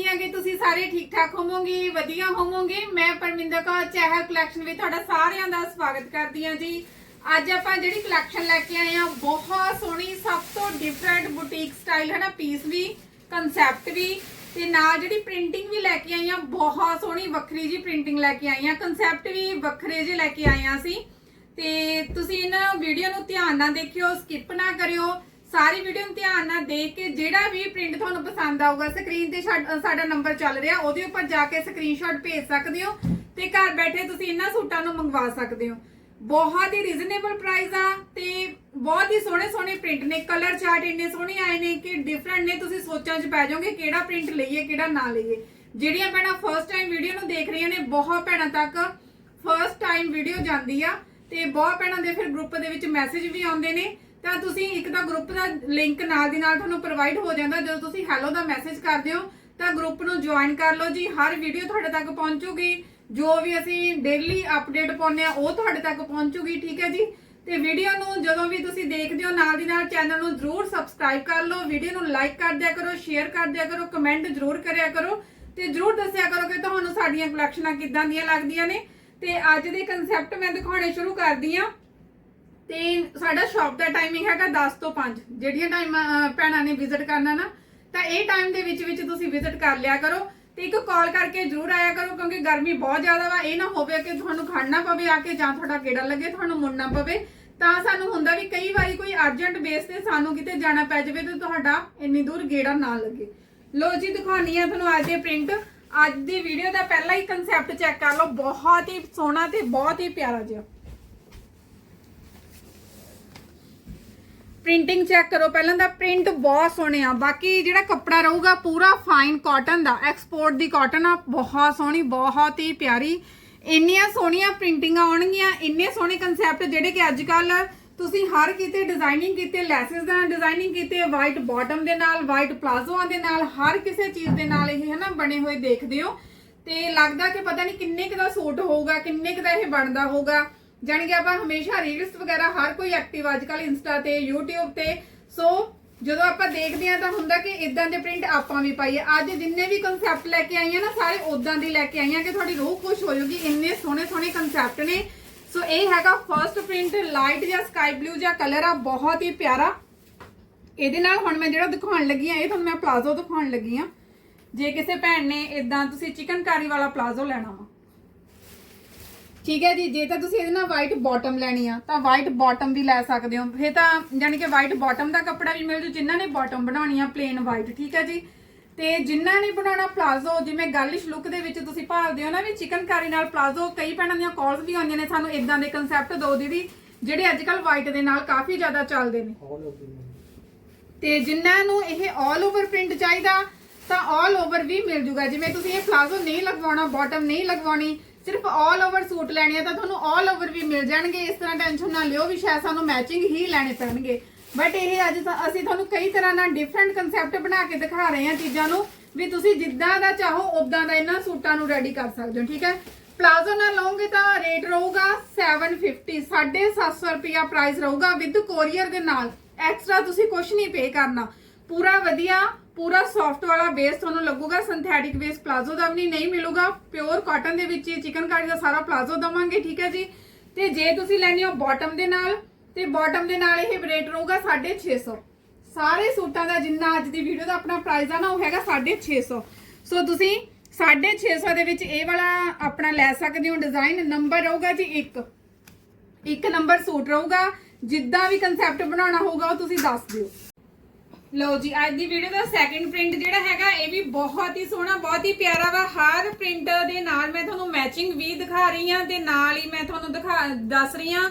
ਕਰਦੀ ਹਾਂ ਕਿ ਤੁਸੀਂ ਸਾਰੇ ਠੀਕ ਠਾਕ ਹੋਵੋਗੇ, ਵਧੀਆ ਹੋਵੋਗੇ। ਮੈਂ ਪਰਮਿੰਦਰ ਕੌਰ, ਚਹਿਲ ਕਲੈਕਸ਼ਨ ਵਿੱਚ ਤੁਹਾਡਾ ਸਾਰਿਆਂ ਦਾ ਸਵਾਗਤ ਕਰਦੀ ਹਾਂ ਜੀ। ਅੱਜ ਆਪਾਂ ਜਿਹੜੀ ਕਲੈਕਸ਼ਨ ਲੈ ਕੇ ਆਏ ਆ ਬਹੁਤ ਸੋਹਣੀ, ਸਭ ਤੋਂ ਡਿਫਰੈਂਟ ਬੁਟੀਕ ਸਟਾਈਲ ਹੈ ਨਾ ਪੀਸ ਵੀ ਕਨਸੈਪਟ ਵੀ। ਤੇ ਨਾਲ ਜਿਹੜੀ ਪ੍ਰਿੰਟਿੰਗ ਵੀ ਲੈ ਕੇ ਆਈ ਆ ਬਹੁਤ ਸੋਹਣੀ, ਵੱਖਰੀ ਜੀ ਪ੍ਰਿੰਟਿੰਗ ਲੈ ਕੇ ਆਈ ਆ ਕਨਸੈਪਟ ਵੀ ਵੱਖਰੇ ਜਿਹੇ ਲੈ ਕੇ ਆਏ ਆ ਅਸੀਂ। ਤੇ ਤੁਸੀਂ ਇਹਨਾਂ ਵੀਡੀਓ ਨੂੰ ਧਿਆਨ ਨਾਲ ਦੇਖਿਓ ਸਕਿਪ ਨਾ ਕਰਿਓ। ਸਾਰੀ ਵੀਡੀਓ ਨੂੰ ਧਿਆਨ ਨਾਲ ਦੇਖ ਕੇ ਜਿਹੜਾ ਵੀ ਪ੍ਰਿੰਟ ਤੁਹਾਨੂੰ ਪਸੰਦ ਆਊਗਾ ਸਕਰੀਨ ਤੇ ਸਾਡਾ ਨੰਬਰ ਚੱਲ ਰਿਹਾ, ਉਹਦੇ ਉੱਪਰ ਜਾ ਕੇ ਸਕਰੀਨਸ਼ਾਟ ਭੇਜ ਸਕਦੇ ਹੋ ਤੇ ਘਰ ਬੈਠੇ ਤੁਸੀਂ ਇਹਨਾਂ ਸੂਟਾਂ ਨੂੰ ਮੰਗਵਾ ਸਕਦੇ ਹੋ। ਬਹੁਤ ਹੀ ਰੀਜ਼ਨੇਬਲ ਪ੍ਰਾਈਸ ਆ ਤੇ ਬਹੁਤ ਹੀ ਸੋਹਣੇ ਸੋਹਣੇ ਪ੍ਰਿੰਟ ਨੇ ਕਲਰ ਚਾਰਟ ਇੰਨੇ ਸੋਹਣੇ ਆਏ ਨੇ ਕਿ ਡਿਫਰੈਂਟ ਨੇ, ਤੁਸੀਂ ਸੋਚਾਂ 'ਚ ਪੈ ਜਾਓਗੇ ਕਿਹੜਾ ਪ੍ਰਿੰਟ ਲਈਏ, ਕਿਹੜਾ ਨਾ ਲਈਏ। ਜਿਹੜੀਆਂ ਭੈਣਾਂ ਫਰਸਟ ਟਾਈਮ ਵੀਡੀਓ ਨੂੰ ਦੇਖ ਰਹੀਆਂ ਨੇ, ਬਹੁਤ ਭੈਣਾਂ ਤੱਕ ਫਰਸਟ ਟਾਈਮ ਵੀਡੀਓ ਜਾਂਦੀ ਆ ਤੇ ਬਹੁਤ ਭੈਣਾਂ ਦੇ ਫਿਰ ਗਰੁੱਪ ਦੇ ਵਿੱਚ ਮੈਸੇਜ ਵੀ ਆਉਂਦੇ ਨੇ। ਤਾਂ ਤੁਸੀਂ ਇੱਕ ਤਾਂ ਗਰੁੱਪ ਦਾ ਲਿੰਕ ਨਾਲ ਦੀ ਨਾਲ ਤੁਹਾਨੂੰ ਪ੍ਰੋਵਾਈਡ ਹੋ ਜਾਂਦਾ, ਜਦੋਂ ਤੁਸੀਂ ਹੈਲੋ ਦਾ ਮੈਸੇਜ ਕਰਦੇ ਹੋ ਤਾਂ ਗਰੁੱਪ ਨੂੰ ਜੁਆਇਨ ਕਰ ਲਓ ਜੀ, ਹਰ ਵੀਡੀਓ ਤੁਹਾਡੇ ਤੱਕ ਪਹੁੰਚੂਗੀ, ਜੋ ਵੀ ਅਸੀਂ ਡੇਲੀ ਅਪਡੇਟ ਪਾਉਂਦੇ ਆ ਉਹ ਤੁਹਾਡੇ ਤੱਕ ਪਹੁੰਚੂਗੀ, ਠੀਕ ਹੈ ਜੀ? ਤੇ ਵੀਡੀਓ ਨੂੰ ਜਦੋਂ ਵੀ ਤੁਸੀਂ ਦੇਖਦੇ ਹੋ, ਨਾਲ ਦੀ ਨਾਲ ਚੈਨਲ ਨੂੰ ਜਰੂਰ ਸਬਸਕ੍ਰਾਈਬ ਕਰ ਲਓ ਵੀਡੀਓ ਨੂੰ ਲਾਈਕ ਕਰ ਦਿਆ ਕਰੋ ਸ਼ੇਅਰ ਕਰ ਦਿਆ ਕਰੋ ਕਮੈਂਟ ਜਰੂਰ ਕਰਿਆ ਕਰੋ, ਤੇ ਜਰੂਰ ਦੱਸਿਆ ਕਰੋ ਕਿ ਤੁਹਾਨੂੰ ਸਾਡੀਆਂ ਕਲੈਕਸ਼ਨਾਂ ਕਿੱਦਾਂ ਦੀਆਂ ਲੱਗਦੀਆਂ ਨੇ। ਤੇ ਅੱਜ ਦੇ ਕਨਸੈਪਟ ਮੈਂ ਦਿਖਾਉਣੇ ਸ਼ੁਰੂ ਕਰਦੀ ਆ ਤੇ ਸਾਡਾ ਸ਼ਾਪ ਦਾ ਟਾਈਮਿੰਗ ਹੈਗਾ 10 ਤੋਂ 5 ਜਿਹੜੀਆਂ ਟਾਈਮ ਭੈਣਾਂ ਨੇ ਵਿਜ਼ਿਟ ਕਰਨਾ ਨਾ, ਤਾਂ ਇਹ ਟਾਈਮ ਦੇ ਵਿੱਚ ਵਿੱਚ ਤੁਸੀਂ ਵਿਜ਼ਿਟ ਕਰ ਲਿਆ ਕਰੋ ਤੇ ਇੱਕ ਕਾਲ ਕਰਕੇ ਜ਼ਰੂਰ ਆਇਆ ਕਰੋ, ਕਿਉਂਕਿ ਗਰਮੀ ਬਹੁਤ ਜ਼ਿਆਦਾ ਵਾ, ਇਹ ਨਾ ਹੋਵੇ ਕਿ ਤੁਹਾਨੂੰ ਖੜਨਾ ਪਵੇ ਆ ਕੇ ਜਾਂ ਤੁਹਾਡਾ ਕਿਹੜਾ ਲੱਗੇ, ਤੁਹਾਨੂੰ ਮੁੜਨਾ ਪਵੇ। ਤਾਂ ਸਾਨੂੰ ਹੁੰਦਾ ਵੀ ਕਈ ਵਾਰੀ ਕੋਈ ਅਰਜੈਂਟ ਬੇਸ ਤੇ ਸਾਨੂੰ ਕਿਤੇ ਜਾਣਾ ਪੈ ਜਾਵੇ ਤੇ ਤੁਹਾਡਾ ਇੰਨੀ ਦੂਰ ਗੇੜਾ ਨਾ ਲੱਗੇ। ਲੋ ਜੀ ਦਿਖਾਉਣੀ ਆ ਤੁਹਾਨੂੰ ਅੱਜ ਦੇ ਪ੍ਰਿੰਟ ਅੱਜ ਦੀ ਵੀਡੀਓ ਦਾ ਪਹਿਲਾ ਹੀ ਕਨਸੈਪਟ ਚੈੱਕ ਕਰ ਲਓ। ਬਹੁਤ ਹੀ ਸੋਹਣਾ ਤੇ ਬਹੁਤ ਹੀ ਪਿਆਰਾ ਜਿਹਾ। ਪ੍ਰਿੰਟਿੰਗ ਚੈੱਕ ਕਰੋ, ਪਹਿਲਾਂ ਦਾ ਪ੍ਰਿੰਟ ਬਹੁਤ ਸੋਹਣੇ ਆ। ਬਾਕੀ ਜਿਹੜਾ ਕੱਪੜਾ ਰਹੂਗਾ ਪੂਰਾ ਫਾਈਨ ਕਾਟਨ ਦਾ। ਐਕਸਪੋਰਟ ਦੀ ਕਾਟਨ ਆ, ਬਹੁਤ ਸੋਹਣੀ, ਬਹੁਤ ਹੀ ਪਿਆਰੀ। ਇੰਨੀਆਂ ਸੋਹਣੀਆਂ ਪ੍ਰਿੰਟਿੰਗਾਂ ਆਉਣਗੀਆਂ, ਇੰਨੇ ਸੋਹਣੇ ਕਨਸੈਪਟ ਜਿਹੜੇ ਕਿ ਅੱਜ ਕੱਲ ਤੁਸੀਂ ਹਰ ਕਿਤੇ ਡਿਜ਼ਾਈਨਿੰਗ ਕੀਤੇ, ਲੈਸਸ ਦਾ ਡਿਜ਼ਾਈਨਿੰਗ ਕੀਤੇ ਵਾਈਟ ਬਾਟਮ ਦੇ ਨਾਲ ਵਾਈਟ ਪਲਾਜ਼ੋਆਂ ਦੇ ਨਾਲ, ਹਰ ਕਿਸੇ ਚੀਜ਼ ਦੇ ਨਾਲ ਇਹ ਹੈ ਨਾ ਬਣੇ ਹੋਏ ਦੇਖਦੇ ਹੋ। ਤੇ ਲੱਗਦਾ ਕਿ ਪਤਾ ਨਹੀਂ ਕਿੰਨੇ ਕੁ ਦਾ ਸੂਟ ਹੋਊਗਾ, ਕਿੰਨੇ ਕੁ ਦਾ ਇਹ ਬਣਦਾ ਹੋਊਗਾ। ਜਾਣੀ ਕਿ ਆਪਾਂ ਹਮੇਸ਼ਾ ਰੀਲਸ ਵਗੈਰਾ ਹਰ ਕੋਈ ਐਕਟਿਵ ਅੱਜ ਕੱਲ ਇੰਸਟਾ ਤੇ, YouTube ਤੇ। ਸੋ ਜਦੋਂ ਆਪਾਂ ਦੇਖਦੇ ਆ ਤਾਂ ਹੁੰਦਾ ਕਿ ਇਦਾਂ ਦੇ ਪ੍ਰਿੰਟ ਆਪਾਂ ਵੀ ਪਾਈਏ। ਅੱਜ ਜਿੰਨੇ ਵੀ ਕਨਸੈਪਟ ਲੈ ਕੇ ਆਈਆਂ ਨਾ, ਸਾਰੇ ਉਦਾਂ ਦੇ ਲੈ ਕੇ ਆਈਆਂ ਕਿ ਤੁਹਾਡੀ ਰੂਹ ਖੁਸ਼ ਹੋ ਜਾਊਗੀ। ਇੰਨੇ ਸੋਹਣੇ ਸੋਹਣੇ ਕਨਸੈਪਟ ਨੇ। ਸੋ ਇਹ ਹੈਗਾ ਫਰਸਟ ਪ੍ਰਿੰਟ ਲਾਈਟ ਜਾਂ ਸਕਾਈ ਬਲੂ ਜਾਂ ਕਲਰ ਆ, ਬਹੁਤ ਹੀ ਪਿਆਰਾ। ਇਹਦੇ ਨਾਲ ਹੁਣ ਮੈਂ ਜਿਹੜਾ ਦਿਖਾਉਣ ਲੱਗੀ ਆ ਇਹ ਤੁਹਾਨੂੰ ਮੈਂ ਪਲਾਜ਼ੋ ਦਿਖਾਉਣ ਲੱਗੀ ਆ ਜੇ ਕਿਸੇ ਭੈਣ ਨੇ ਇਦਾਂ ਤੁਸੀਂ ਚਿਕਨਕਾਰੀ ਵਾਲਾ ਪਲਾਜ਼ੋ ਲੈਣਾ ਵਾ। ਠੀਕ ਹੈ ਜੀ ਜੇ ਤਾਂ ਤੁਸੀਂ ਇਹਦੇ ਨਾਲ ਵਾਈਟ ਬਾਟਮ ਲੈਣੀ ਆ ਤਾਂ ਵਾਈਟ ਬਾਟਮ ਵੀ ਲੈ ਸਕਦੇ ਹੋ। ਫੇ ਤਾਂ ਯਾਨੀ ਕਿ ਵਾਈਟ ਬਾਟਮ ਦਾ ਕੱਪੜਾ ਵੀ ਮਿਲ ਜੂ ਜਿਨ੍ਹਾਂ ਨੇ ਬਾਟਮ ਬਣਾਉਣੀ ਆ ਪਲੇਨ ਵਾਈਟ ਠੀਕ ਹੈ ਜੀ? ਤੇ ਜਿਨ੍ਹਾਂ ਨੇ ਬਣਾਉਣਾ ਪਲਾਜ਼ੋ ਜਿਵੇਂ ਗਰਲਿਸ਼ ਲੁੱਕ ਦੇ ਵਿੱਚ ਤੁਸੀਂ ਭਾਲਦੇ ਹੋ ਨਾ ਵੀ ਚਿਕਨਕਾਰੀ ਨਾਲ ਪਲਾਜ਼ੋ ਕਈ ਭੈਣਾਂ ਦੀਆਂ ਕਾਲਸ ਵੀ ਆਉਂਦੀਆਂ ਨੇ ਸਾਨੂੰ ਇਦਾਂ ਦੇ ਕਨਸੈਪਟ ਦਿਓ ਦੀਦੀ ਜਿਹੜੇ ਅੱਜ ਕੱਲ ਵਾਈਟ ਦੇ ਨਾਲ ਕਾਫੀ ਜ਼ਿਆਦਾ ਚੱਲਦੇ ਨੇ। ਤੇ ਜਿਨ੍ਹਾਂ ਨੂੰ ਇਹ 올 ਓਵਰ ਪ੍ਰਿੰਟ ਚਾਹੀਦਾ ਤਾਂ 올 ਓਵਰ ਵੀ ਮਿਲ ਜੂਗਾ। ਜਿਵੇਂ ਤੁਸੀਂ ਇਹ ਪਲਾਜ਼ੋ ਨਹੀਂ ਲਗਵਾਉਣਾ ਬਾਟਮ ਨਹੀਂ ਲਗਵਾਉਣੀ ਸਿਰਫ 올 ਓਵਰ ਸੂਟ ਲੈਣੇ ਆ ਤਾਂ ਤੁਹਾਨੂੰ 올 ਓਵਰ ਵੀ ਮਿਲ ਜਾਣਗੇ। ਇਸ ਤਰ੍ਹਾਂ ਟੈਨਸ਼ਨ ਨਾ ਲਿਓ ਵੀ ਸ਼ਾਇਦ ਸਾਨੂੰ ਮੈਚਿੰਗ ਹੀ ਲੈਣੇ ਪੈਣਗੇ। ਬਟ ਇਹ ਅੱਜ ਤਾਂ ਅਸੀਂ ਤੁਹਾਨੂੰ ਕਈ ਤਰ੍ਹਾਂ ਨਾਲ ਡਿਫਰੈਂਟ ਕਨਸੈਪਟ ਬਣਾ ਕੇ ਦਿਖਾ ਰਹੇ ਹਾਂ ਚੀਜ਼ਾਂ ਨੂੰ ਵੀ ਤੁਸੀਂ ਜਿੱਦਾਂ ਦਾ ਚਾਹੋ ਉਦਾਂ ਦਾ ਇਹਨਾਂ ਸੂਟਾਂ ਨੂੰ ਰੈਡੀ ਕਰ ਸਕਦੇ ਹੋ, ਠੀਕ ਹੈ? ਪਲਾਜ਼ੋ ਨਾਲ ਲਓਗੇ ਤਾਂ ਰੇਟ ਰਹੂਗਾ 750 750 ਰੁਪਿਆ ਪ੍ਰਾਈਸ ਰਹੂਗਾ ਵਿਦ ਕੋਰੀਅਰ ਦੇ ਨਾਲ। ਐਕਸਟਰਾ ਤੁਸੀਂ ਕੁਝ ਨਹੀਂ ਪੇ ਕਰਨਾ। ਪੂਰਾ ਵਧੀਆ ਪੂਰਾ ਸੌਫਟ ਵਾਲਾ ਬੇਸ ਤੁਹਾਨੂੰ ਲੱਗੂਗਾ ਸਿੰਥੈਟਿਕ ਬੇਸ ਪਲਾਜ਼ੋ ਦਾ ਵੀ ਨਹੀਂ- ਨਹੀਂ ਮਿਲੂਗਾ। ਪਿਓਰ ਕਾਟਨ ਦੇ ਵਿੱਚ ਹੀ ਚਿਕਨਕਾਰੀ ਦਾ ਸਾਰਾ ਪਲਾਜ਼ੋ ਦਵਾਂਗੇ, ਠੀਕ ਹੈ ਜੀ? ਤੇ ਜੇ ਤੁਸੀਂ ਲੈਣੀ ਹੋ ਬਾਟਮ ਦੇ ਨਾਲ, ਤੇ ਬਾਟਮ ਦੇ ਨਾਲ ਇਹ ਰੇਟ ਰਹੂਗਾ 650 ਸਾਰੇ ਸੂਟਾਂ ਦਾ ਜਿੰਨਾ ਅੱਜ ਦੀ ਵੀਡੀਓ ਦਾ ਆਪਣਾ ਪ੍ਰਾਈਸ ਆ ਨਾ, ਉਹ ਹੈਗਾ 650 ਸੋ। ਤੁਸੀਂ 650 ਦੇ ਵਿੱਚ ਇਹ ਵਾਲਾ ਆਪਣਾ ਲੈ ਸਕਦੇ ਹੋ। ਡਿਜ਼ਾਈਨ ਨੰਬਰ ਰਹੂਗਾ ਜੀ 1 ਇੱਕ ਨੰਬਰ ਸੂਟ ਰਹੂਗਾ। ਜਿੱਦਾਂ ਵੀ ਕਨਸੈਪਟ ਬਣਾਉਣਾ ਹੋਊਗਾ, ਉਹ ਤੁਸੀਂ ਦੱਸ ਦਿਓ। ਲਓ ਜੀ, ਅੱਜ ਦੀ ਵੀਡੀਓ ਦਾ ਸੈਕਿੰਡ ਪ੍ਰਿੰਟ ਜਿਹੜਾ ਹੈਗਾ, ਇਹ ਵੀ ਬਹੁਤ ਹੀ ਸੋਹਣਾ, ਬਹੁਤ ਹੀ ਪਿਆਰਾ ਵਾ। ਹਰ ਪ੍ਰਿੰਟ ਦੇ ਨਾਲ ਮੈਂ ਤੁਹਾਨੂੰ ਮੈਚਿੰਗ ਵੀ ਦਿਖਾ ਰਹੀ ਹਾਂ ਤੇ ਨਾਲ ਹੀ ਮੈਂ ਤੁਹਾਨੂੰ ਦਿਖਾ, ਦੱਸ ਰਹੀ ਹਾਂ।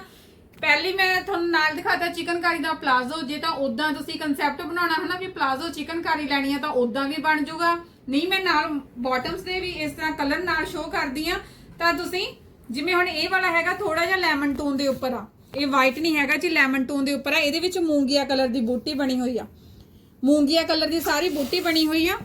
ਪਹਿਲੀ ਮੈਂ ਤੁਹਾਨੂੰ ਨਾਲ ਦਿਖਾਤਾ ਚਿਕਨਕਾਰੀ ਦਾ ਪਲਾਜ਼ੋ। ਜੇ ਤਾਂ ਉਦਾਂ ਤੁਸੀਂ ਕਨਸੈਪਟ ਬਣਾਉਣਾ ਹੈ ਨਾ ਵੀ ਪਲਾਜ਼ੋ ਚਿਕਨਕਾਰੀ ਲੈਣੀ ਆ ਤਾਂ ਉਦਾਂ ਵੀ ਬਣ ਜਾਊਗਾ ਨਹੀਂ, ਮੈਂ ਨਾਲ ਬਾਟਮਸ ਦੇ ਵੀ ਇਸ ਤਰ੍ਹਾਂ ਕਲਰ ਨਾਲ ਸ਼ੋਅ ਕਰਦੀ ਆ ਤਾਂ ਤੁਸੀਂ ਜਿਵੇਂ ਹੁਣ ਇਹ ਵਾਲਾ ਹੈਗਾ ਥੋੜਾ ਜਿਹਾ ਲੈਮਨ ਟੋਨ ਦੇ ਉੱਪਰ ਆ। ਇਹ ਵਾਈਟ ਨਹੀਂ ਹੈਗਾ ਜੀ ਲੈਮਨ ਟੋਨ ਦੇ ਉੱਪਰ ਆ। ਇਹਦੇ ਵਿੱਚ ਮੂੰਗੀਆ ਕਲਰ ਦੀ ਬੂਟੀ ਬਣੀ ਹੋਈ ਆ। ਮੂੰਗੀਆ ਕਲਰ ਦੀ ਸਾਰੀ ਬੂਟੀ ਬਣੀ ਹੋਈ ਆ।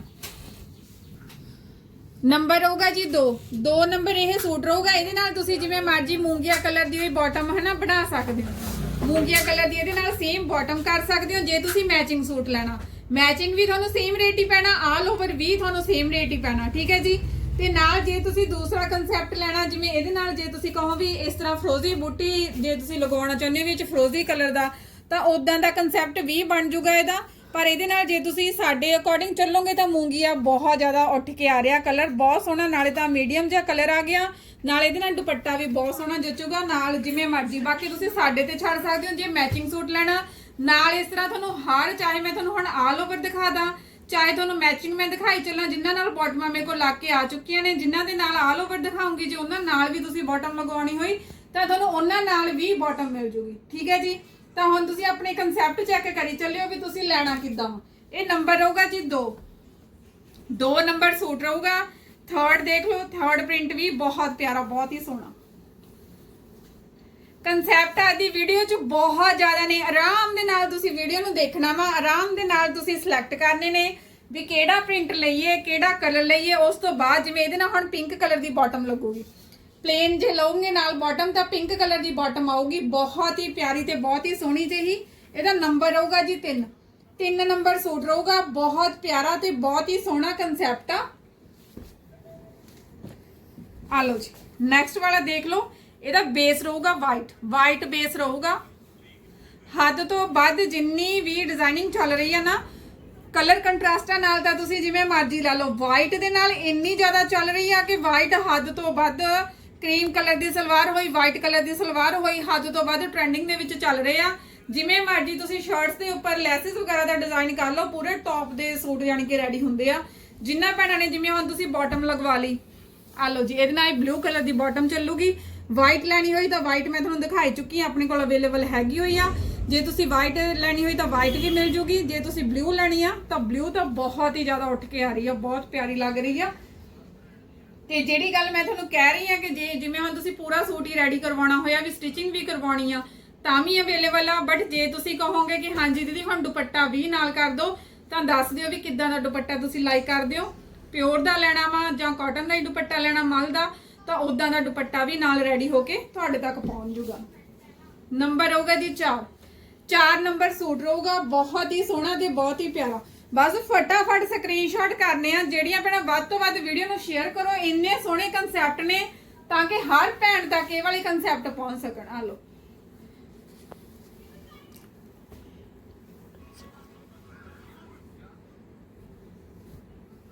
ਨੰਬਰ ਹੋਊਗਾ ਜੀ 2 2 ਨੰਬਰ ਇਹ ਸੂਟ ਰਹੂਗਾ, ਇਹਦੇ ਨਾਲ ਤੁਸੀਂ ਜਿਵੇਂ ਮਰਜ਼ੀ ਮੂੰਗੀਆ ਕਲਰ ਦੀ ਵੀ ਬਾਟਮ ਹੈ ਬਣਾ ਸਕਦੇ ਹੋ। ਮੂੰਗੀਆ ਕਲਰ ਦੀ ਇਹਦੇ ਨਾਲ ਸੇਮ ਬਾਟਮ ਕਰ ਸਕਦੇ ਹੋ, ਜੇ ਤੁਸੀਂ ਮੈਚਿੰਗ ਸੂਟ ਲੈਣਾ। ਮੈਚਿੰਗ ਵੀ ਤੁਹਾਨੂੰ ਸੇਮ ਰੇਟ ਹੀ ਪੈਣਾ ਆਲ ਓਵਰ ਵੀ ਤੁਹਾਨੂੰ ਸੇਮ ਰੇਟ ਹੀ ਪੈਣਾ, ਠੀਕ ਹੈ ਜੀ? ਤੇ ਨਾਲ ਜੇ ਤੁਸੀਂ ਦੂਸਰਾ ਕਨਸੈਪਟ ਲੈਣਾ, ਜਿਵੇਂ ਇਹਦੇ ਨਾਲ ਜੇ ਤੁਸੀਂ ਕਹੋ ਵੀ ਇਸ ਤਰ੍ਹਾਂ ਫਰੋਜ਼ੀ ਬੂਟੀ ਜੇ ਤੁਸੀਂ ਲਗਾਉਣਾ ਚਾਹੁੰਦੇ ਹੋ ਵਿੱਚ ਫਰੋਜ਼ੀ ਕਲਰ ਦਾ, ਤਾਂ ਉਦਾਂ ਦਾ ਕਨਸੈਪਟ ਵੀ ਬਣ ਜੂਗਾ ਇਹਦਾ। ਪਰ ਇਹਦੇ ਨਾਲ ਜੇ ਤੁਸੀਂ ਸਾਡੇ ਅਕੋਰਡਿੰਗ ਚੱਲੋਗੇ ਤਾਂ ਮੂੰਗੀਆ ਬਹੁਤ ਜ਼ਿਆਦਾ ਉੱਠ ਕੇ ਆ ਰਿਹਾ ਕਲਰ ਬਹੁਤ ਸੋਹਣਾ, ਨਾਲੇ ਤਾਂ ਮੀਡੀਅਮ ਜਿਹਾ ਕਲਰ ਆ ਗਿਆ। ਨਾਲ ਇਹਦੇ ਨਾਲ ਦੁਪੱਟਾ ਵੀ ਬਹੁਤ ਸੋਹਣਾ ਜਚੂਗਾ, ਨਾਲ ਜਿਵੇਂ ਮਰਜ਼ੀ। ਬਾਕੀ ਤੁਸੀਂ ਸਾਡੇ ਤੇ ਛੱਡ ਸਕਦੇ ਹੋ ਜੇ ਮੈਚਿੰਗ ਸੂਟ ਲੈਣਾ। ਨਾਲ ਇਸ ਤਰ੍ਹਾਂ ਤੁਹਾਨੂੰ ਹਰ, ਚਾਹੇ ਮੈਂ ਤੁਹਾਨੂੰ ਹੁਣ ਆਲ ਓਵਰ ਦਿਖਾ ਦਾਂ, ਚਾਹੇ ਤੁਹਾਨੂੰ ਮੈਚਿੰਗ ਮੈਂ ਦਿਖਾਈ ਚੱਲਾਂ, ਜਿਨ੍ਹਾਂ ਨਾਲ ਬਾਟਮਾਂ ਮੇਰੇ ਕੋਲ ਲੱਗ ਕੇ ਆ ਚੁੱਕੀਆਂ ਨੇ, ਜਿਨ੍ਹਾਂ ਦੇ ਨਾਲ ਆਲ ਓਵਰ ਦਿਖਾਉਂਗੀ, ਜੇ ਉਹਨਾਂ ਨਾਲ ਵੀ ਤੁਸੀਂ ਬਾਟਮ ਲਗਵਾਉਣੀ ਹੋਈ, ਤਾਂ ਤੁਹਾਨੂੰ ਉਹਨਾਂ ਨਾਲ ਵੀ ਬਾਟਮ ਮਿਲ ਜੂਗੀ। ਠੀਕ ਹੈ ਜੀ? ਤਾਂ ਹੁਣ ਤੁਸੀਂ ਆਪਣੇ ਕਨਸੈਪਟ ਚੈੱਕ ਕਰੀ ਚੱਲਿਓ ਵੀ ਤੁਸੀਂ ਲੈਣਾ ਕਿੱਦਾਂ। ਵਾ। ਇਹ ਨੰਬਰ ਰਹੂਗਾ ਜੀ 2 ਦੋ ਨੰਬਰ ਸੂਟ ਰਹੂਗਾ। ਥਰਡ ਦੇਖ ਲਓ ਥਰਡ ਪ੍ਰਿੰਟ ਵੀ ਬਹੁਤ ਪਿਆਰਾ, ਬਹੁਤ ਹੀ ਸੋਹਣਾ। ਕਨਸੈਪਟ ਆ ਦੀ ਵੀਡੀਓ ਚ ਬਹੁਤ ਜ਼ਿਆਦਾ ਨੇ। ਆਰਾਮ ਦੇ ਨਾਲ ਤੁਸੀਂ ਵੀਡੀਓ ਨੂੰ ਦੇਖਣਾ ਵਾ, ਆਰਾਮ ਦੇ ਨਾਲ ਤੁਸੀਂ ਸਿਲੈਕਟ ਕਰਨੇ ਨੇ ਵੀ ਕਿਹੜਾ ਪ੍ਰਿੰਟ ਲਈਏ, ਕਿਹੜਾ ਕਲਰ ਲਈਏ, ਉਸ ਤੋਂ ਬਾਅਦ ਜਿਵੇਂ ਇਹਦੇ ਨਾਲ ਹੁਣ ਪਿੰਕ ਕਲਰ ਦੀ ਬਾਟਮ ਲੱਗੂਗੀ। ਪਲੇਨ ਜੇ ਲਓਗੇ ਨਾਲ ਬਾਟਮ ਤਾਂ ਪਿੰਕ ਕਲਰ ਦੀ ਬਾਟਮ ਆਊਗੀ। ਬਹੁਤ ਹੀ ਪਿਆਰੀ ਤੇ ਬਹੁਤ ਹੀ ਸੋਹਣੀ ਜਿਹੀ। ਇਹਦਾ ਨੰਬਰ ਰਹੂਗਾ ਜੀ 3 ਤਿੰਨ ਨੰਬਰ ਸੂਟ ਰਹੂਗਾ। ਬਹੁਤ ਪਿਆਰਾ ਤੇ ਬਹੁਤ ਹੀ ਸੋਹਣਾ ਕਨਸੈਪਟ ਆ। ਆ ਲਓ ਜੀ। ਨੈਕਸਟ ਵਾਲਾ ਦੇਖ ਲਓ। ਇਹਦਾ ਬੇਸ ਰਹੂਗਾ ਵਾਈਟ ਵਾਈਟ ਬੇਸ ਰਹੂਗਾ। ਹੱਦ ਤੋਂ ਵੱਧ ਜਿੰਨੀ ਵੀ ਡਿਜ਼ਾਈਨਿੰਗ ਚੱਲ ਰਹੀ ਹੈ ਨਾ ਕਲਰ ਕੰਟਰਾਸਟਾਂ ਨਾਲ ਤਾਂ ਤੁਸੀਂ ਜਿਵੇਂ ਮਰਜ਼ੀ ਲੈ ਲਓ। ਵਾਈਟ ਦੇ ਨਾਲ ਇੰਨੀ ਜ਼ਿਆਦਾ ਚੱਲ ਰਹੀ ਆ ਕਿ ਵਾਈਟ ਹੱਦ ਤੋਂ ਵੱਧ ਕਰੀਮ ਕਲਰ ਦੀ ਸਲਵਾਰ ਹੋਈ ਵਾਈਟ ਕਲਰ ਦੀ ਸਲਵਾਰ ਹੋਈ ਹੱਦ ਤੋਂ ਵੱਧ ਟ੍ਰੈਂਡਿੰਗ ਦੇ ਵਿੱਚ ਚੱਲ ਰਹੇ ਆ। ਜਿਵੇਂ ਮਰਜ਼ੀ ਤੁਸੀਂ ਸ਼ਰਟਸ ਦੇ ਉੱਪਰ ਲੈਸਸ ਵਗੈਰਾ ਦਾ ਡਿਜ਼ਾਈਨ ਕਰ ਲਓ, ਪੂਰੇ ਟੌਪ ਦੇ ਸੂਟ ਯਾਨੀ ਕਿ ਰੈਡੀ ਹੁੰਦੇ ਆ। ਜਿੰਨਾ ਭੈਣਾਂ ਨੇ, ਜਿਵੇਂ ਹੁਣ ਤੁਸੀਂ ਬਾਟਮ ਲਗਵਾ ਲਈ। ਆ ਲਓ ਜੀ, ਇਹਦੇ ਨਾਲ ਬਲੂ ਕਲਰ ਦੀ ਬਾਟਮ ਚੱਲੂਗੀ। ਵਾਈਟ ਲੈਣੀ ਹੋਈ ਤਾਂ ਵਾਈਟ ਮੈਂ ਤੁਹਾਨੂੰ ਦਿਖਾਈ ਚੁੱਕੀ ਹਾਂ, ਆਪਣੇ ਕੋਲ ਅਵੇਲੇਬਲ ਹੈਗੀ ਹੋਈ ਆ। ਜੇ ਤੁਸੀਂ ਵਾਈਟ ਲੈਣੀ ਹੋਈ ਤਾਂ ਵਾਈਟ ਵੀ ਮਿਲ ਜੂਗੀ। ਜੇ ਤੁਸੀਂ ਬਲੂ ਲੈਣੀ ਆ ਤਾਂ ਬਲੂ ਤਾਂ ਬਹੁਤ ਹੀ ਜ਼ਿਆਦਾ ਉੱਠ ਕੇ ਆ ਰਹੀ ਆ, ਬਹੁਤ ਪਿਆਰੀ ਲੱਗ ਰਹੀ ਆ। ਤੇ ਜਿਹੜੀ ਗੱਲ ਮੈਂ ਤੁਹਾਨੂੰ ਕਹਿ ਰਹੀ ਹਾਂ ਕਿ ਜੇ ਜਿਵੇਂ ਹੁਣ ਤੁਸੀਂ ਪੂਰਾ ਸੂਟ ਹੀ ਰੈਡੀ ਕਰਵਾਉਣਾ ਹੋਇਆ, ਵੀ ਸਟਿਚਿੰਗ ਵੀ ਕਰਵਾਉਣੀ ਆ, ਤਾਂ ਵੀ ਅਵੇਲੇਬਲ ਆ ਬਟ ਜੇ ਤੁਸੀਂ ਕਹੋਗੇ ਕਿ ਹਾਂਜੀ ਦੀਦੀ, ਹੁਣ ਦੁਪੱਟਾ ਵੀ ਨਾਲ ਕਰ ਦਿਓ, ਤਾਂ ਦੱਸ ਦਿਓ ਵੀ ਕਿੱਦਾਂ ਦਾ ਦੁਪੱਟਾ ਤੁਸੀਂ ਲਾਈਕ ਕਰਦੇ ਹੋ ਪਿਓਰ ਦਾ ਲੈਣਾ ਵਾ ਜਾਂ ਕਾਟਨ ਦਾ ਹੀ ਦੁਪੱਟਾ ਲੈਣਾ ਮਲ ਦਾ, ਤਾਂ ਉਦਾਂ ਦਾ ਦੁਪੱਟਾ ਵੀ ਨਾਲ ਰੈਡੀ ਹੋ ਕੇ ਤੁਹਾਡੇ ਤੱਕ ਪਹੁੰਚ ਜੂਗਾ ਨੰਬਰ ਹੋਊਗਾ ਜੀ 4 ਚਾਰ ਨੰਬਰ ਸੂਟ ਰਹੂਗਾ, ਬਹੁਤ ਹੀ ਸੋਹਣਾ ਤੇ ਬਹੁਤ ਹੀ ਪਿਆਰਾ। ਬਸ ਫਟਾਫਟ ਸਕਰੀਨਸ਼ਾਟ ਕਰਨੇ ਆ, ਜਿਹੜੀਆਂ ਭੈਣਾਂ ਵੱਧ ਤੋਂ ਵੱਧ ਵੀਡੀਓ ਨੂੰ ਸ਼ੇਅਰ ਕਰੋ, ਇੰਨੇ ਸੋਹਣੇ ਕਨਸੈਪਟ ਨੇ, ਤਾਂ ਕਿ ਹਰ ਭੈਣ ਤੱਕ ਇਹ ਵਾਲੇ ਕਨਸੈਪਟ ਪਹੁੰਚ ਸਕਣ। ਆ ਲਓ।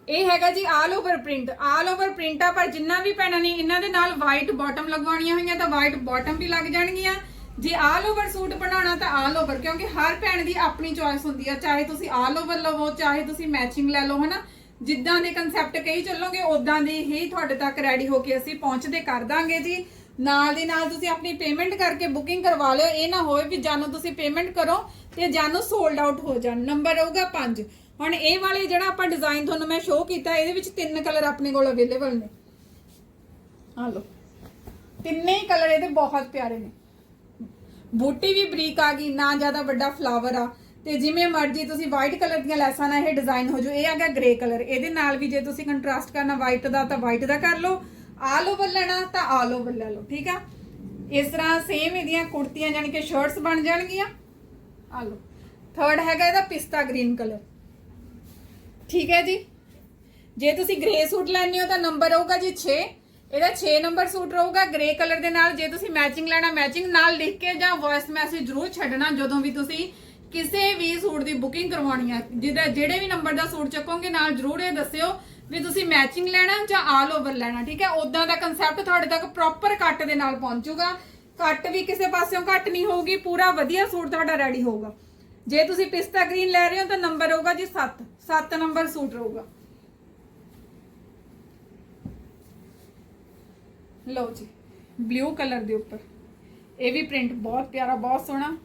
ਇਹ ਹੈਗਾ ਜੀ all over print all over print ਆ, ਪਰ ਜਿੰਨਾ ਵੀ ਭੈਣਾਂ ਨੇ ਇਹਨਾਂ ਦੇ ਨਾਲ ਵਾਈਟ ਬਾਟਮ ਲਗਵਾਉਣੀਆਂ ਹੋਈਆਂ, ਤਾਂ ਵਾਈਟ ਬਾਟਮ ਵੀ ਲੱਗ ਜਾਣਗੀਆਂ। ਜੇ ਆਲ ਓਵਰ ਸੂਟ ਬਣਾਉਣਾ ਤਾਂ ਆਲ ਓਵਰ ਕਿਉਂਕਿ ਹਰ ਭੈਣ ਦੀ ਆਪਣੀ ਚੋਇਸ ਹੁੰਦੀ ਆ, ਚਾਹੇ ਤੁਸੀਂ ਆਲ ਓਵਰ ਲਵੋ, ਚਾਹੇ ਤੁਸੀਂ ਮੈਚਿੰਗ ਲੈ ਲਓ, ਹਨਾ? ਜਿੱਦਾਂ ਦੇ ਕਨਸੈਪਟ ਕਹੀ ਚੱਲੋਗੇ ਉਦਾਂ ਦੇ ਹੀ ਤੁਹਾਡੇ ਤੱਕ ਰੈਡੀ ਹੋ ਕੇ ਅਸੀਂ ਪਹੁੰਚਦੇ ਕਰ ਦਾਂਗੇ ਜੀ। ਨਾਲ ਦੀ ਨਾਲ ਤੁਸੀਂ ਆਪਣੀ ਪੇਮੈਂਟ ਕਰਕੇ ਬੁਕਿੰਗ ਕਰਵਾ ਲਿਓ, ਇਹ ਨਾ ਹੋਵੇ ਵੀ ਜਾਨੋ ਤੁਸੀਂ ਪੇਮੈਂਟ ਕਰੋ ਤੇ ਜਾਨੋ ਸੋਲਡ ਆਊਟ ਹੋ ਜਾਣ। ਨੰਬਰ ਰਹੂਗਾ 5 ਹੁਣ ਇਹ ਵਾਲੇ ਜਿਹੜਾ ਆਪਾਂ ਡਿਜ਼ਾਈਨ ਤੁਹਾਨੂੰ ਮੈਂ ਸ਼ੋਅ ਕੀਤਾ, ਇਹਦੇ ਵਿੱਚ ਤਿੰਨ ਕਲਰ ਆਪਣੇ ਕੋਲ ਅਵੇਲੇਬਲ ਨੇ। ਆ ਲਓ। ਤਿੰਨੇ ਹੀ ਕਲਰ ਇਹਦੇ ਬਹੁਤ ਪਿਆਰੇ ਨੇ। ਬੂਟੀ ਵੀ ਬਰੀਕ ਆ ਗਈ, ਨਾ ਜ਼ਿਆਦਾ ਵੱਡਾ ਫਲਾਵਰ ਆ। ਤੇ ਜਿਵੇਂ ਮਰਜ਼ੀ ਤੁਸੀਂ ਵਾਈਟ ਕਲਰ ਦੀਆਂ ਲੈਸਾਂ ਨਾਲ ਇਹ ਡਿਜ਼ਾਈਨ ਹੋ ਜੂ ਇਹ ਆ ਗਿਆ ਗ੍ਰੇ ਕਲਰ ਇਹਦੇ ਨਾਲ ਵੀ ਜੇ ਤੁਸੀਂ ਕੰਟਰਾਸਟ ਕਰਨਾ ਵਾਈਟ ਦਾ, ਤਾਂ ਵਾਈਟ ਦਾ ਕਰ ਲਓ। ਆਲ ਓਵਰ ਲੈਣਾ, ਤਾਂ ਆਲ ਓਵਰ ਲੈ ਲਓ, ਠੀਕ ਆ? ਇਸ ਤਰ੍ਹਾਂ ਸੇਮ ਇਹਦੀਆਂ ਕੁੜਤੀਆਂ ਜਾਨੀ ਕਿ ਸ਼ਰਟਸ ਬਣ ਜਾਣਗੀਆਂ। ਆ ਲਓ। ਥਰਡ ਹੈਗਾ ਇਹਦਾ ਪਿਸਤਾ ਗ੍ਰੀਨ ਕਲਰ ਠੀਕ ਹੈ ਜੀ? ਜੇ ਤੁਸੀਂ ਗ੍ਰੇ ਸੂਟ ਲੈਣੇ ਹੋ ਤਾਂ ਨੰਬਰ ਹੋਊਗਾ ਜੀ 6 ਇਹਦਾ 6 ਨੰਬਰ ਸੂਟ ਰਹੂਗਾ ਗ੍ਰੇ ਕਲਰ ਦੇ ਨਾਲ। ਜੇ ਤੁਸੀਂ ਮੈਚਿੰਗ ਲੈਣਾ ਮੈਚਿੰਗ ਨਾਲ ਲਿਖ ਕੇ ਜਾਂ ਵੌਇਸ ਮੈਸੇਜ ਜ਼ਰੂਰ ਛੱਡਣਾ, ਜਦੋਂ ਵੀ ਤੁਸੀਂ ਕਿਸੇ ਵੀ ਸੂਟ ਦੀ ਬੁਕਿੰਗ ਕਰਵਾਉਣੀ ਆ। ਜਿਹਦਾ ਜਿਹੜੇ ਵੀ ਨੰਬਰ ਦਾ ਸੂਟ ਚੱਕੋਗੇ, ਨਾਲ ਜ਼ਰੂਰ ਇਹ ਦੱਸਿਓ ਵੀ ਤੁਸੀਂ ਮੈਚਿੰਗ ਲੈਣਾ ਜਾਂ ਆਲ ਓਵਰ ਲੈਣਾ, ਠੀਕ ਹੈ? ਉਦਾਂ ਦਾ ਕਨਸੈਪਟ ਤੁਹਾਡੇ ਤੱਕ ਪ੍ਰੋਪਰ ਕੱਟ ਦੇ ਨਾਲ ਪਹੁੰਚੂਗਾ। ਕੱਟ ਵੀ ਕਿਸੇ ਪਾਸਿਓਂ ਘੱਟ ਨਹੀਂ ਹੋਊਗੀ, ਪੂਰਾ ਵਧੀਆ ਸੂਟ ਤੁਹਾਡਾ ਰੈਡੀ ਹੋਊਗਾ। ਜੇ ਤੁਸੀਂ ਪਿਸਤਾ ਗ੍ਰੀਨ ਲੈ ਰਹੇ ਹੋ, ਤਾਂ ਨੰਬਰ ਹੋਊਗਾ ਜੀ 7 7 ਨੰਬਰ ਸੂਟ ਰਹੂਗਾ। ਲਓ ਜੀ ਬਲੂ ਕਲਰ ਦੇ ਉੱਪਰ। ਇਹ ਵੀ ਪ੍ਰਿੰਟ ਬਹੁਤ ਪਿਆਰਾ, ਬਹੁਤ ਸੋਹਣਾ।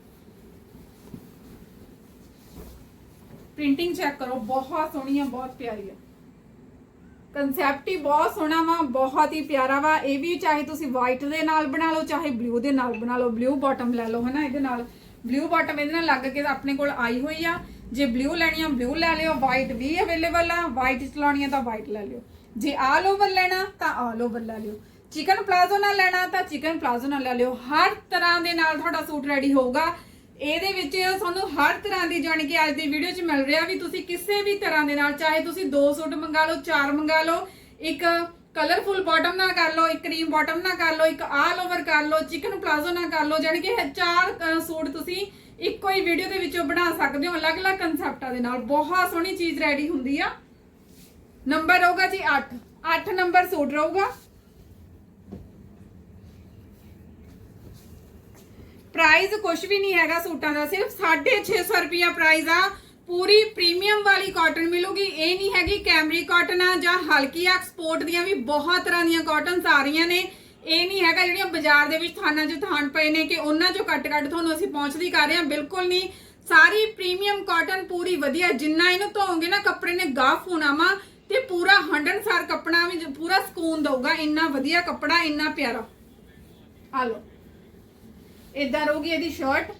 ਪ੍ਰਿੰਟਿੰਗ ਚੈੱਕ ਕਰੋ, ਬਹੁਤ ਸੋਹਣੀ ਆ, ਬਹੁਤ ਪਿਆਰੀ ਆ। ਕਨਸੈਪਟ ਹੀ ਬਹੁਤ ਸੋਹਣਾ ਵਾ, ਬਹੁਤ ਹੀ ਪਿਆਰਾ ਵਾ। ਇਹ ਵੀ ਚਾਹੇ ਤੁਸੀਂ ਵਾਈਟ ਦੇ ਨਾਲ ਬਣਾ ਲਓ, ਚਾਹੇ ਬਲੂ ਦੇ ਨਾਲ ਬਣਾ ਲਓ। ਬਲੂ ਬਾਟਮ ਲੈ ਲਓ, ਹਨਾ, ਇਹਦੇ ਨਾਲ। ਬਲੂ ਬਾਟਮ ਇਹਦੇ ਨਾਲ ਲੱਗ ਕੇ ਆਪਣੇ ਕੋਲ ਆਈ ਹੋਈ ਆ। ਜੇ ਬਲੂ ਲੈਣੀ ਆ ਬਲੂ ਲੈ ਲਿਓ। ਵਾਈਟ ਵੀ ਅਵੇਲੇਬਲ ਆ। ਵਾਈਟ ਚਲਾਉਣੀ ਆ ਤਾਂ ਵਾਈਟ ਲੈ ਲਿਓ। ਜੇ ਆਲ ਓਵਰ ਲੈਣਾ ਤਾਂ ਆਲ ਓਵਰ ਲੈ ਲਿਓ। ਚਿਕਨ ਪਲਾਜ਼ੋ ਨਾਲ ਲੈਣਾ ਤਾਂ ਚਿਕਨ ਪਲਾਜ਼ੋ ਨਾਲ ਲੈ ਲਿਓ। ਹਰ ਤਰ੍ਹਾਂ ਦੇ ਨਾਲ ਤੁਹਾਡਾ ਸੂਟ ਰੈਡੀ ਹੋਊਗਾ। ਇਹਦੇ ਵਿੱਚ ਤੁਹਾਨੂੰ ਹਰ ਤਰ੍ਹਾਂ ਦੀ ਜਾਣੀ ਕਿ ਅੱਜ ਦੀ ਵੀਡੀਓ 'ਚ ਮਿਲ ਰਿਹਾ ਵੀ ਤੁਸੀਂ ਕਿਸੇ ਵੀ ਤਰ੍ਹਾਂ ਦੇ ਨਾਲ, ਚਾਹੇ ਤੁਸੀਂ ਦੋ ਸੂਟ ਮੰਗਾ ਲਓ, ਚਾਰ ਮੰਗਾ ਲਓ, ਇੱਕ ਕਲਰਫੁਲ ਬਾਟਮ ਨਾਲ ਕਰ ਲਓ, ਇੱਕ ਕਰੀਮ ਬਾਟਮ ਨਾਲ ਕਰ ਲਓ, ਇੱਕ ਆਲ ਓਵਰ ਕਰ ਲਓ, ਚਿਕਨ ਪਲਾਜ਼ੋ ਨਾਲ ਕਰ ਲਓ, ਜਾਣੀ ਕਿ ਚਾਰ ਸੂਟ ਤੁਸੀਂ ਇੱਕੋ ਹੀ ਵੀਡੀਓ ਦੇ ਵਿੱਚੋਂ ਬਣਾ ਸਕਦੇ ਹੋ। ਅਲੱਗ-ਅਲੱਗ ਕਨਸੈਪਟਾਂ ਦੇ ਨਾਲ ਬਹੁਤ ਸੋਹਣੀ ਚੀਜ਼ ਰੈਡੀ ਹੁੰਦੀ ਆ। ਨੰਬਰ ਰਹੂਗਾ ਜੀ 8 8 ਨੰਬਰ ਸੂਟ ਰਹੂਗਾ। ਪ੍ਰਾਈਸ ਕੁਝ ਵੀ ਨਹੀਂ ਹੈਗਾ ਸੂਟਾਂ ਦਾ, ਸਿਰਫ 650 ਰੁਪਿਆ ਪ੍ਰਾਈਸ ਆ। ਪੂਰੀ ਪ੍ਰੀਮੀਅਮ ਵਾਲੀ ਕਾਟਨ ਮਿਲੂਗੀ। ਇਹ ਨਹੀਂ ਹੈਗੀ ਕੈਮਰੀ ਕਾਟਨ ਆ ਜਾਂ ਹਲਕੀ ਐਕਸਪੋਰਟ ਦੀਆਂ ਵੀ ਬਹੁਤ ਤਰ੍ਹਾਂ ਦੀਆਂ ਕਾਟਨਸ ਆ ਰਹੀਆਂ ਨੇ। ਇਹ ਨਹੀਂ ਹੈਗਾ ਜਿਹੜੀਆਂ ਬਾਜ਼ਾਰ ਦੇ ਵਿੱਚ ਥਾਨਾਂ 'ਚ ਥਾਨ ਪਏ ਨੇ ਕਿ ਉਹਨਾਂ 'ਚੋਂ ਕੱਟ-ਕੱਟ ਤੁਹਾਨੂੰ ਅਸੀਂ ਪਹੁੰਚਦੀ ਕਰ ਰਹੇ ਹਾਂ। ਬਿਲਕੁਲ ਨਹੀਂ। ਸਾਰੀ ਪ੍ਰੀਮੀਅਮ ਕਾਟਨ ਪੂਰੀ ਵਧੀਆ, ਜਿੰਨਾ ਇਹਨੂੰ ਧੋਓਗੇ ਨਾ ਕੱਪੜੇ ਨੇ ਗਾਫ ਹੋਣਾ ਵਾ ਤੇ ਪੂਰਾ 100% ਕੱਪੜਾ ਵੀ, ਪੂਰਾ ਸਕੂਨ ਦਊਗਾ। ਇੰਨਾ ਵਧੀਆ ਕੱਪੜਾ, ਇੰਨਾ ਪਿਆਰਾ। ਆ ਲਓ। ਇਦਾਂ ਰਹੂਗੀ ਇਹਦੀ ਸ਼ਰਟ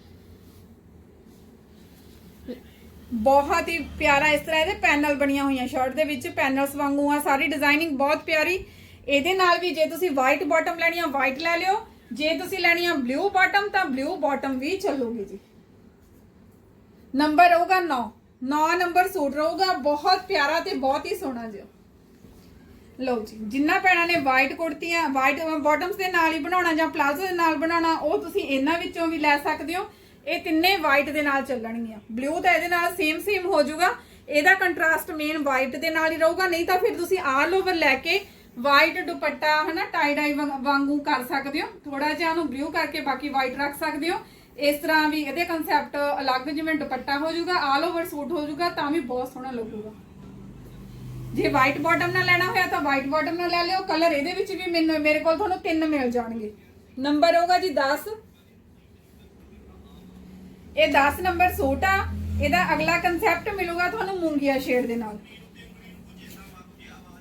ਬਹੁਤ ਹੀ ਪਿਆਰਾ ਇਸ ਤਰ੍ਹਾਂ ਇਹਦੇ ਪੈਨਲ ਬਣੀਆਂ ਹੋਈਆਂ ਸ਼ਰਟ ਦੇ ਵਿੱਚ, ਪੈਨਲਸ ਵਾਂਗੂ ਆ, ਸਾਰੀ ਡਿਜ਼ਾਈਨਿੰਗ ਬਹੁਤ ਪਿਆਰੀ। ਇਹਦੇ ਨਾਲ ਵੀ ਜੇ ਤੁਸੀਂ ਵਾਈਟ ਬਾਟਮ ਲੈਣੀ ਆ ਵਾਈਟ ਲੈ ਲਿਓ। ਜੇ ਤੁਸੀਂ ਲੈਣੀ ਆ ਬਲੂ ਬਾਟਮ ਤਾਂ ਬਲੂ ਬਾਟਮ ਵੀ ਚੱਲੂਗੀ ਜੀ। ਨੰਬਰ ਰਹੂਗਾ 9 9 ਨੰਬਰ ਸੂਟ ਰਹੂਗਾ, ਬਹੁਤ ਪਿਆਰਾ ਤੇ ਬਹੁਤ ਹੀ ਸੋਹਣਾ ਜਿਹਾ। ਲਓ ਜੀ, ਜਿੰਨਾ ਪੈਣਾ ਨੇ ਵਾਈਟ ਕੁੜਤੀਆਂ ਵਾਈਟ ਬਾਟਮਸ ਦੇ ਨਾਲ ਹੀ ਬਣਾਉਣਾ ਜਾਂ ਪਲਾਜ਼ੋ ਦੇ ਨਾਲ ਬਣਾਉਣਾ, ਉਹ ਤੁਸੀਂ ਇਹਨਾਂ ਵਿੱਚੋਂ ਵੀ ਲੈ ਸਕਦੇ ਹੋ। ਇਹ ਤਿੰਨੇ ਵਾਈਟ ਦੇ ਨਾਲ ਚੱਲਣਗੀਆਂ। ਬਲੂ ਤਾਂ ਇਹਦੇ ਨਾਲ ਸੇਮ ਸੇਮ ਹੋ ਜਾਊਗਾ। ਇਹਦਾ ਕੰਟਰਾਸਟ ਮੇਨ ਵਾਈਟ ਦੇ ਨਾਲ ਹੀ ਰਹੂਗਾ, ਨਹੀਂ ਤਾਂ ਫਿਰ ਤੁਸੀਂ ਆਲ ਓਵਰ ਲੈ ਕੇ ਵਾਈਟ ਦੁਪੱਟਾ, ਹਨਾ ਟਾਈ ਡਾਈ ਵਾਂਗੂ ਕਰ ਸਕਦੇ ਹੋ। ਥੋੜਾ ਜਿਹਾ ਉਹਨੂੰ ਬਲੂ ਕਰਕੇ ਬਾਕੀ ਵਾਈਟ ਰੱਖ ਸਕਦੇ ਹੋ। ਇਸ ਤਰ੍ਹਾਂ ਵੀ ਇਹਦੇ ਕਨਸੈਪਟ ਅਲੱਗ ਜਿਵੇਂ ਦੁਪੱਟਾ ਹੋ ਜਾਊਗਾ ਆਲ ਓਵਰ ਸੂਟ ਹੋ ਜਾਊਗਾ, ਤਾਂ ਵੀ ਬਹੁਤ ਸੋਹਣਾ ਲੱਗੂਗਾ। ਜੇ ਵਾਈਟ ਬਾਟਮ ਨਾਲ ਲੈਣਾ ਹੋਇਆ ਤਾਂ ਵਾਈਟ ਬਾਟਮ ਨਾਲ ਲੈ ਲਿਓ ਕਲਰ ਇਹਦੇ ਵਿੱਚ ਵੀ ਮੈਨੂੰ, ਮੇਰੇ ਕੋਲ ਤੁਹਾਨੂੰ ਤਿੰਨ ਮਿਲ ਜਾਣਗੇ। ਨੰਬਰ ਹੋਗਾ ਜੀ 10 ਇਹ 10 ਨੰਬਰ ਸੂਟ ਆ, ਇਹਦਾ ਅਗਲਾ ਕਨਸੈਪਟ ਮਿਲੂਗਾ ਤੁਹਾਨੂੰ ਮੂੰਗੀਆ ਸ਼ੇਡ ਦੇ ਨਾਲ।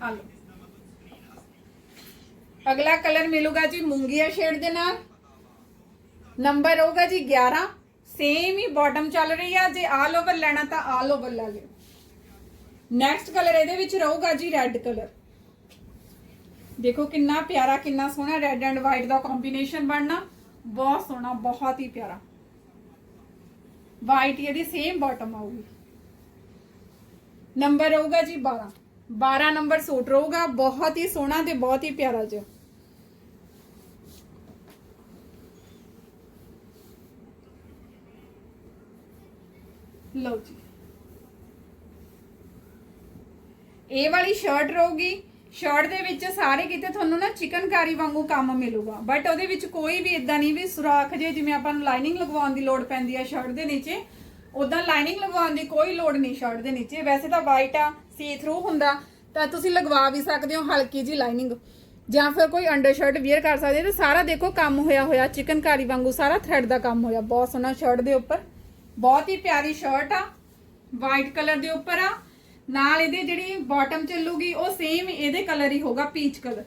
ਆ ਲਓ। ਅਗਲਾ ਕਲਰ ਮਿਲੂਗਾ ਜੀ ਮੂੰਗੀਆ ਸ਼ੇਡ ਦੇ ਨਾਲ। ਨੰਬਰ ਹੋਗਾ ਜੀ 11 ਸੇਮ ਹੀ ਬਾਟਮ ਚੱਲ ਰਹੀ ਆ, ਜੇ ਆਲ ਓਵਰ ਲੈਣਾ ਤਾਂ ਆਲ ਓਵਰ ਲੈ ਲਿਓ। ਨੈਕਸਟ ਕਲਰ ਇਹਦੇ ਵਿੱਚ ਰਹੂਗਾ ਜੀ ਰੈੱਡ ਕਲਰ ਦੇਖੋ ਕਿੰਨਾ ਪਿਆਰਾ, ਕਿੰਨਾ ਸੋਹਣਾ ਰੈੱਡ ਐਂਡ ਵਾਈਟ ਦਾ ਕੰਬੀਨੇਸ਼ਨ ਬਣਨਾ। ਬਹੁਤ ਸੋਹਣਾ, ਬਹੁਤ ਹੀ ਪਿਆਰਾ। ਵਾਈਟ ਇਹਦੀ ਸੇਮ ਬਾਟਮ ਆਊਗੀ। ਨੰਬਰ ਰਹੂਗਾ ਜੀ 12 12 ਨੰਬਰ ਸੂਟ ਰਹੂਗਾ। ਬਹੁਤ ਹੀ ਸੋਹਣਾ ਤੇ ਬਹੁਤ ਹੀ ਪਿਆਰਾ ਜਿਹਾ। ਲਓ ਜੀ। ਇਹ ਵਾਲੀ ਸ਼ਰਟ ਰਹੂਗੀ। ਸ਼ਰਟ ਦੇ ਵਿੱਚ ਸਾਰੇ ਕਿਤੇ ਤੁਹਾਨੂੰ ਨਾ ਚਿਕਨਕਾਰੀ ਵਾਂਗੂ ਕੰਮ ਮਿਲੂਗਾ। ਬਟ ਉਹਦੇ ਵਿੱਚ ਕੋਈ ਵੀ ਇਦਾਂ ਨਹੀਂ ਵੀ ਸੁਰਾਖ ਜੇ, ਜਿਵੇਂ ਆਪਾਂ ਨੂੰ ਲਾਈਨਿੰਗ ਲਗਵਾਉਣ ਦੀ ਲੋੜ ਪੈਂਦੀ ਹੈ ਸ਼ਰਟ ਦੇ ਨੀਚੇ ਉਦਾਂ ਲਾਈਨਿੰਗ ਲਗਵਾਉਣ ਦੀ ਕੋਈ ਲੋੜ ਨਹੀਂ ਸ਼ਰਟ ਦੇ ਨੀਚੇ। ਵੈਸੇ ਤਾਂ ਵਾਈਟ ਆ ਸੀ ਥਰੂ ਹੁੰਦਾ, ਤਾਂ ਤੁਸੀਂ ਲਗਵਾ ਵੀ ਸਕਦੇ ਹੋ ਹਲਕੀ ਜੀ ਲਾਈਨਿੰਗ ਜਾਂ ਫਿਰ ਕੋਈ ਅੰਡਰ ਸ਼ਰਟ ਵੇਅਰ ਕਰ ਸਕਦੇ ਹੋ, ਤੇ ਸਾਰਾ ਦੇਖੋ ਕੰਮ ਹੋਇਆ ਹੋਇਆ, ਚਿਕਨਕਾਰੀ ਵਾਂਗੂ ਸਾਰਾ ਥ੍ਰੈਡ ਦਾ ਕੰਮ ਹੋਇਆ। ਬਹੁਤ ਸੋਹਣਾ ਸ਼ਰਟ ਦੇ ਉੱਪਰ। ਬਹੁਤ ਹੀ ਪਿਆਰੀ ਸ਼ਰਟ ਆ। ਵਾਈਟ ਕਲਰ ਦੇ ਉੱਪਰ ਆ। ਨਾਲ ਇਹਦੇ ਜਿਹੜੀ ਬਾਟਮ ਚੱਲੂਗੀ, ਉਹ ਸੇਮ ਇਹਦੇ ਕਲਰ ਹੀ ਹੋਗਾ ਪੀਚ ਕਲਰ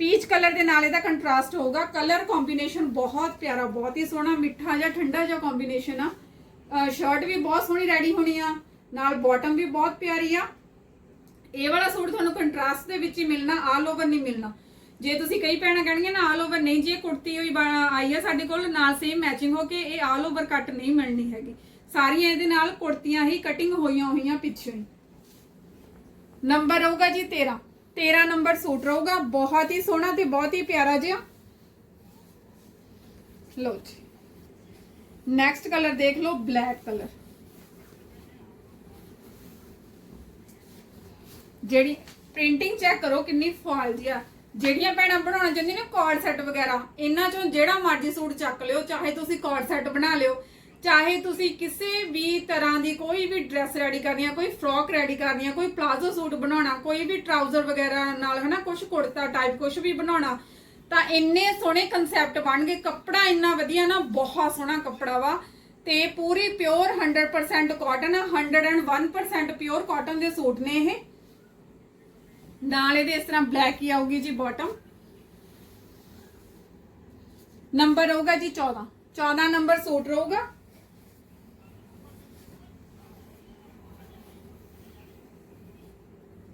ਪੀਚ ਕਲਰ ਦੇ ਨਾਲ ਇਹਦਾ ਕੰਟਰਾਸਟ ਹੋਊਗਾ। ਕਲਰ ਕੰਬੀਨੇਸ਼ਨ ਬਹੁਤ ਪਿਆਰਾ, ਬਹੁਤ ਹੀ ਸੋਹਣਾ, ਮਿੱਠਾ ਜਿਹਾ ਠੰਡਾ ਜਿਹਾ ਕੰਬੀਨੇਸ਼ਨ ਆ। ਸ਼ਰਟ ਵੀ ਬਹੁਤ ਸੋਹਣੀ ਰੈਡੀ ਹੋਣੀ ਆ। ਨਾਲ ਬਾਟਮ ਵੀ ਬਹੁਤ ਪਿਆਰੀ ਆ। ਇਹ ਵਾਲਾ ਸੂਟ ਤੁਹਾਨੂੰ ਕੰਟਰਾਸਟ ਦੇ ਵਿੱਚ ਹੀ ਮਿਲਣਾ ਆਲ ਓਵਰ ਨਹੀਂ ਮਿਲਣਾ। ਜੇ ਤੁਸੀਂ ਕਈ ਪੈਣਾ ਕਹਿਣਗੇ ਨਾ ਆਲ ਓਵਰ ਨਹੀਂ, ਜੇ ਕੁੜਤੀ ਹੋਈ ਆਈ ਆ ਸਾਡੇ ਕੋਲ, ਨਾਲ ਸੇਮ ਮੈਚਿੰਗ ਹੋ ਕੇ, ਇਹ ਆਲ ਓਵਰ ਕੱਟ ਨਹੀਂ ਮਿਲਣੀ ਹੈਗੀ। ਸਾਰੀਆਂ ਇਹਦੇ ਨਾਲ ਕੁੜਤੀਆਂ ਹੀ ਕਟਿੰਗ ਹੋਈਆਂ ਹੋਈਆਂ ਪਿੱਛੇ। ਹੀ ਨੰਬਰ ਰਹੂਗਾ ਜੀ 13 13 ਨੰਬਰ ਸੂਟ ਰਹੂਗਾ। ਬਹੁਤ ਹੀ ਸੋਹਣਾ ਤੇ ਬਹੁਤ ਹੀ ਪਿਆਰਾ ਜਿਹਾ। ਲਓ ਜੀ। ਨੈਕਸਟ ਕਲਰ ਦੇਖ ਲਓ ਬਲੈਕ ਕਲਰ ਜਿਹੜੀ ਪ੍ਰਿੰਟਿੰਗ ਚੈੱਕ ਕਰੋ ਕਿੰਨੀ ਫਾਲ ਜੀ ਆ। ਜਿਹੜੀਆਂ ਭੈਣਾਂ ਬਣਾਉਣਾ ਚਾਹੁੰਦੀਆਂ ਨੇ ਕਾਰਡ ਸੈੱਟ ਵਗੈਰਾ, ਇਹਨਾਂ ਚੋਂ ਜਿਹੜਾ ਮਰਜ਼ੀ ਸੂਟ ਚੱਕ ਲਿਓ, ਚਾਹੇ ਤੁਸੀਂ ਕਾਰਡ ਸੈੱਟ ਬਣਾ ਲਿਓ। ਚਾਹੇ ਤੁਸੀਂ ਕਿਸੇ ਵੀ ਤਰ੍ਹਾਂ ਦੀ ਕੋਈ ਵੀ ਡਰੈਸ ਰੈਡੀ ਕਰਨੀ ਆ, ਕੋਈ ਫਰੋਕ ਰੈਡੀ ਕਰਨੀ ਆ, ਕੋਈ ਪਲਾਜ਼ੋ ਸੂਟ ਬਣਾਉਣਾ, ਕੋਈ ਵੀ ਟਰਾਊਜ਼ਰ ਵਗੈਰਾ ਨਾਲ, ਹਨਾ ਕੁਝ ਕੁੜਤਾ ਟਾਈਪ ਕੁਝ ਵੀ ਬਣਾਉਣਾ, ਤਾਂ ਇੰਨੇ ਸੋਹਣੇ ਕਨਸੈਪਟ ਬਣ ਗਏ। ਕੱਪੜਾ ਇੰਨਾ ਵਧੀਆ ਨਾ, ਬਹੁਤ ਸੋਹਣਾ ਕੱਪੜਾ ਵਾ ਤੇ ਪੂਰੀ ਪਿਓਰ 100% ਕਾਟਨ ਆ 101% ਪਿਓਰ ਕਾਟਨ ਦੇ ਸੂਟ ਨੇ ਇਹ। ਨਾਲ ਇਹਦੇ ਇਸ ਤਰ੍ਹਾਂ ਬਲੈਕ ਹੀ ਆਊਗੀ ਜੀ ਬਾਟਮ ਨੰਬਰ ਹੋਊਗਾ ਜੀ 14 14 ਨੰਬਰ ਸੂਟ ਰਹੂਗਾ।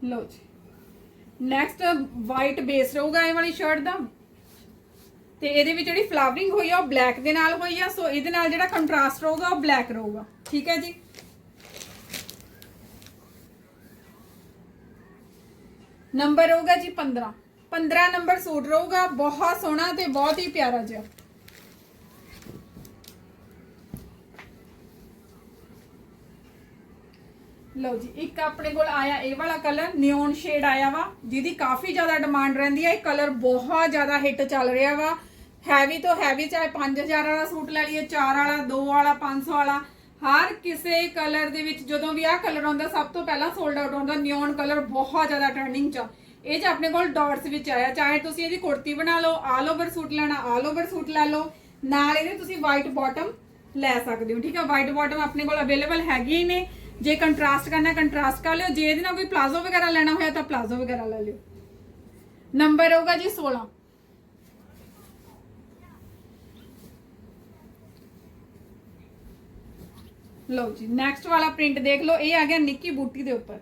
ਲਓ ਜੀ। ਨੈਕਸਟ ਵਾਈਟ ਬੇਸ ਰਹੂਗਾ ਇਹ ਵਾਲੀ ਸ਼ਰਟ ਦਾ। ਤੇ ਇਹਦੇ ਵਿੱਚ ਜਿਹੜੀ ਫਲਾਵਰਿੰਗ ਹੋਈ ਆ, ਉਹ ਬਲੈਕ ਦੇ ਨਾਲ ਹੋਈ ਆ। ਸੋ ਇਹਦੇ ਨਾਲ ਜਿਹੜਾ ਕੰਟਰਾਸਟ ਰਹੂਗਾ, ਉਹ ਬਲੈਕ ਰਹੂਗਾ। ਠੀਕ ਹੈ ਜੀ? ਨੰਬਰ ਹੋਊਗਾ ਜੀ 15 15 ਨੰਬਰ ਸੂਟ ਰਹੂਗਾ। ਬਹੁਤ ਸੋਹਣਾ ਤੇ ਬਹੁਤ ਹੀ ਪਿਆਰਾ ਜਿਹਾ। ਲਓ ਜੀ, ਇੱਕ ਆਪਣੇ ਕੋਲ ਆਇਆ ਇਹ ਵਾਲਾ ਕਲਰ ਨਿਓਨ ਸ਼ੇਡ ਆਇਆ ਵਾ, ਜਿਹਦੀ ਕਾਫੀ ਜ਼ਿਆਦਾ ਡਿਮਾਂਡ ਰਹਿੰਦੀ ਹੈ ਇਹ ਕਲਰ ਬਹੁਤ ਜ਼ਿਆਦਾ ਹਿੱਟ ਚੱਲ ਰਿਹਾ ਵਾ। ਹੈਵੀ ਤੋਂ ਹੈਵੀ ਚਾਹੇ 5000 ਵਾਲਾ ਸੂਟ ਲੈ ਲਈਏ 4 ਵਾਲਾ 2 ਵਾਲਾ 500 ਵਾਲਾ, ਹਰ ਕਿਸੇ ਕਲਰ ਦੇ ਵਿੱਚ ਜਦੋਂ ਵੀ ਆਹ ਕਲਰ ਆਉਂਦਾ, ਸਭ ਤੋਂ ਪਹਿਲਾਂ ਸੋਲਡ ਆਊਟ ਹੁੰਦਾ ਨਿਓਨ ਕਲਰ ਬਹੁਤ ਜ਼ਿਆਦਾ ਟ੍ਰੈਂਡਿੰਗ 'ਚ ਆ। ਇਹ 'ਚ ਆਪਣੇ ਕੋਲ ਡਾਟਸ ਵਿੱਚ ਆਇਆ, ਚਾਹੇ ਤੁਸੀਂ ਇਹਦੀ ਕੁੜਤੀ ਬਣਾ ਲਓ ਆਲ ਓਵਰ ਸੂਟ ਲੈਣਾ ਆਲ ਓਵਰ ਸੂਟ ਲੈ ਲਓ, ਨਾਲ ਇਹਦੇ ਤੁਸੀਂ ਵਾਈਟ ਬਾਟਮ ਲੈ ਸਕਦੇ ਹੋ, ਠੀਕ ਹੈ ਵਾਈਟ ਬਾਟਮ ਆਪਣੇ ਕੋਲ ਅਵੇਲੇਬਲ ਹੈਗੀ ਨੇ। ਜੇ ਕੰਟਰਾਸਟ ਕਰਨਾ ਕੰਟਰਾਸਟ ਕਰ ਲਿਓ। ਜੇ ਇਹਦੇ ਨਾਲ ਕੋਈ ਪਲਾਜ਼ੋ ਵਗੈਰਾ ਲੈਣਾ ਹੋਇਆ ਤਾਂ ਪਲਾਜ਼ੋ ਵਗੈਰਾ ਲੈ ਲਿਓ। ਨੰਬਰ ਹੋਊਗਾ ਜੀ 16 ਲਓ ਜੀ ਨੈਕਸਟ ਵਾਲਾ ਪ੍ਰਿੰਟ ਦੇਖ ਲਓ। ਇਹ ਆ ਗਿਆ ਨਿੱਕੀ ਬੂਟੀ ਦੇ ਉੱਪਰ।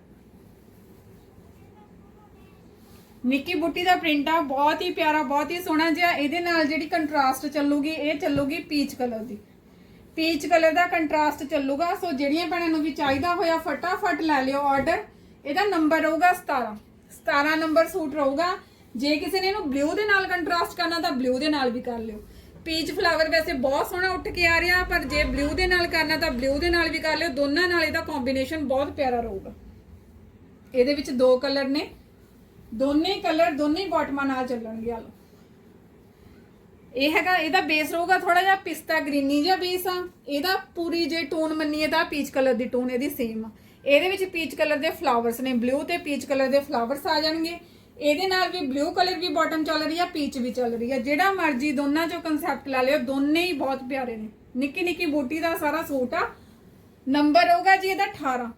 ਨਿੱਕੀ ਬੂਟੀ ਦਾ ਪ੍ਰਿੰਟ ਆ, ਬਹੁਤ ਹੀ ਪਿਆਰਾ, ਬਹੁਤ ਹੀ ਸੋਹਣਾ ਜਿਹਾ। ਇਹਦੇ ਨਾਲ ਜਿਹੜੀ ਕੰਟਰਾਸਟ ਚੱਲੂਗੀ, ਇਹ ਚੱਲੂਗੀ ਪੀਚ ਕਲਰ ਦੀ। ਪੀਚ ਕਲਰ ਦਾ ਕੰਟਰਾਸਟ ਚੱਲੂਗਾ। ਸੋ ਜਿਹੜੀਆਂ ਭੈਣਾਂ ਨੂੰ ਵੀ ਚਾਹੀਦਾ ਹੋਇਆ ਫਟਾਫਟ ਲੈ ਲਿਓ ਆਰਡਰ ਇਹਦਾ ਨੰਬਰ ਰਹੂਗਾ 17 17 ਨੰਬਰ ਸੂਟ ਰਹੂਗਾ। ਜੇ ਕਿਸੇ ਨੇ ਇਹਨੂੰ ਬਲੂ ਦੇ ਨਾਲ ਕੰਟਰਾਸਟ ਕਰਨਾ ਤਾਂ ਬਲੂ ਦੇ ਨਾਲ ਵੀ ਕਰ ਲਿਓ। ਪੀਚ ਫਲਾਵਰ ਵੈਸੇ ਬਹੁਤ ਸੋਹਣਾ ਉੱਠ ਕੇ ਆ ਰਿਹਾ, ਪਰ ਜੇ ਬਲੂ ਦੇ ਨਾਲ ਕਰਨਾ ਤਾਂ ਬਲੂ ਦੇ ਨਾਲ ਵੀ ਕਰ ਲਿਓ। ਦੋਨਾਂ ਨਾਲ ਇਹਦਾ ਕੰਬੀਨੇਸ਼ਨ ਬਹੁਤ ਪਿਆਰਾ ਰਹੂਗਾ। ਇਹਦੇ ਵਿੱਚ ਦੋ ਕਲਰ ਨੇ। ਦੋਨੇ ਕਲਰ ਦੋਨੇ ਬਾਟਮਾਂ ਨਾਲ ਚੱਲਣਗੇ। ਆ ਲਓ। ਇਹ ਹੈਗਾ, ਇਹਦਾ ਬੇਸ ਰਹੂਗਾ ਥੋੜਾ ਜਿਹਾ ਪਿਸਤਾ ਗ੍ਰੀਨੀ ਜਿਹਾ ਬੇਸ ਆ। ਇਹਦਾ ਪੂਰੀ ਜੇ ਟੋਨ ਮੰਨੀਏ ਤਾਂ ਪੀਚ ਕਲਰ ਦੀ ਟੋਨ ਇਹਦੀ ਸੇਮ ਆ। ਇਹਦੇ ਵਿੱਚ ਪੀਚ ਕਲਰ ਦੇ ਫਲਾਵਰਸ ਨੇ ਬਲੂ ਤੇ ਪੀਚ ਕਲਰ ਦੇ ਫਲਾਵਰਸ ਆ ਜਾਣਗੇ। ਇਹਦੇ ਨਾਲ ਵੀ ਬਲੂ ਕਲਰ ਵੀ ਬਾਟਮ ਚੱਲ ਰਹੀ ਆ ਪੀਚ ਵੀ ਚੱਲ ਰਹੀ ਆ। ਜਿਹੜਾ ਮਰਜ਼ੀ ਦੋਨਾਂ ਚੋਂ ਕਨਸੈਪਟ ਲੈ ਲਿਓ, ਦੋਨੇ ਹੀ ਬਹੁਤ ਪਿਆਰੇ ਨੇ। ਨਿੱਕੀ ਨਿੱਕੀ ਬੂਟੀ ਦਾ ਸਾਰਾ ਸੂਟ ਆ। ਨੰਬਰ ਹੋਊਗਾ ਜੀ ਇਹਦਾ 18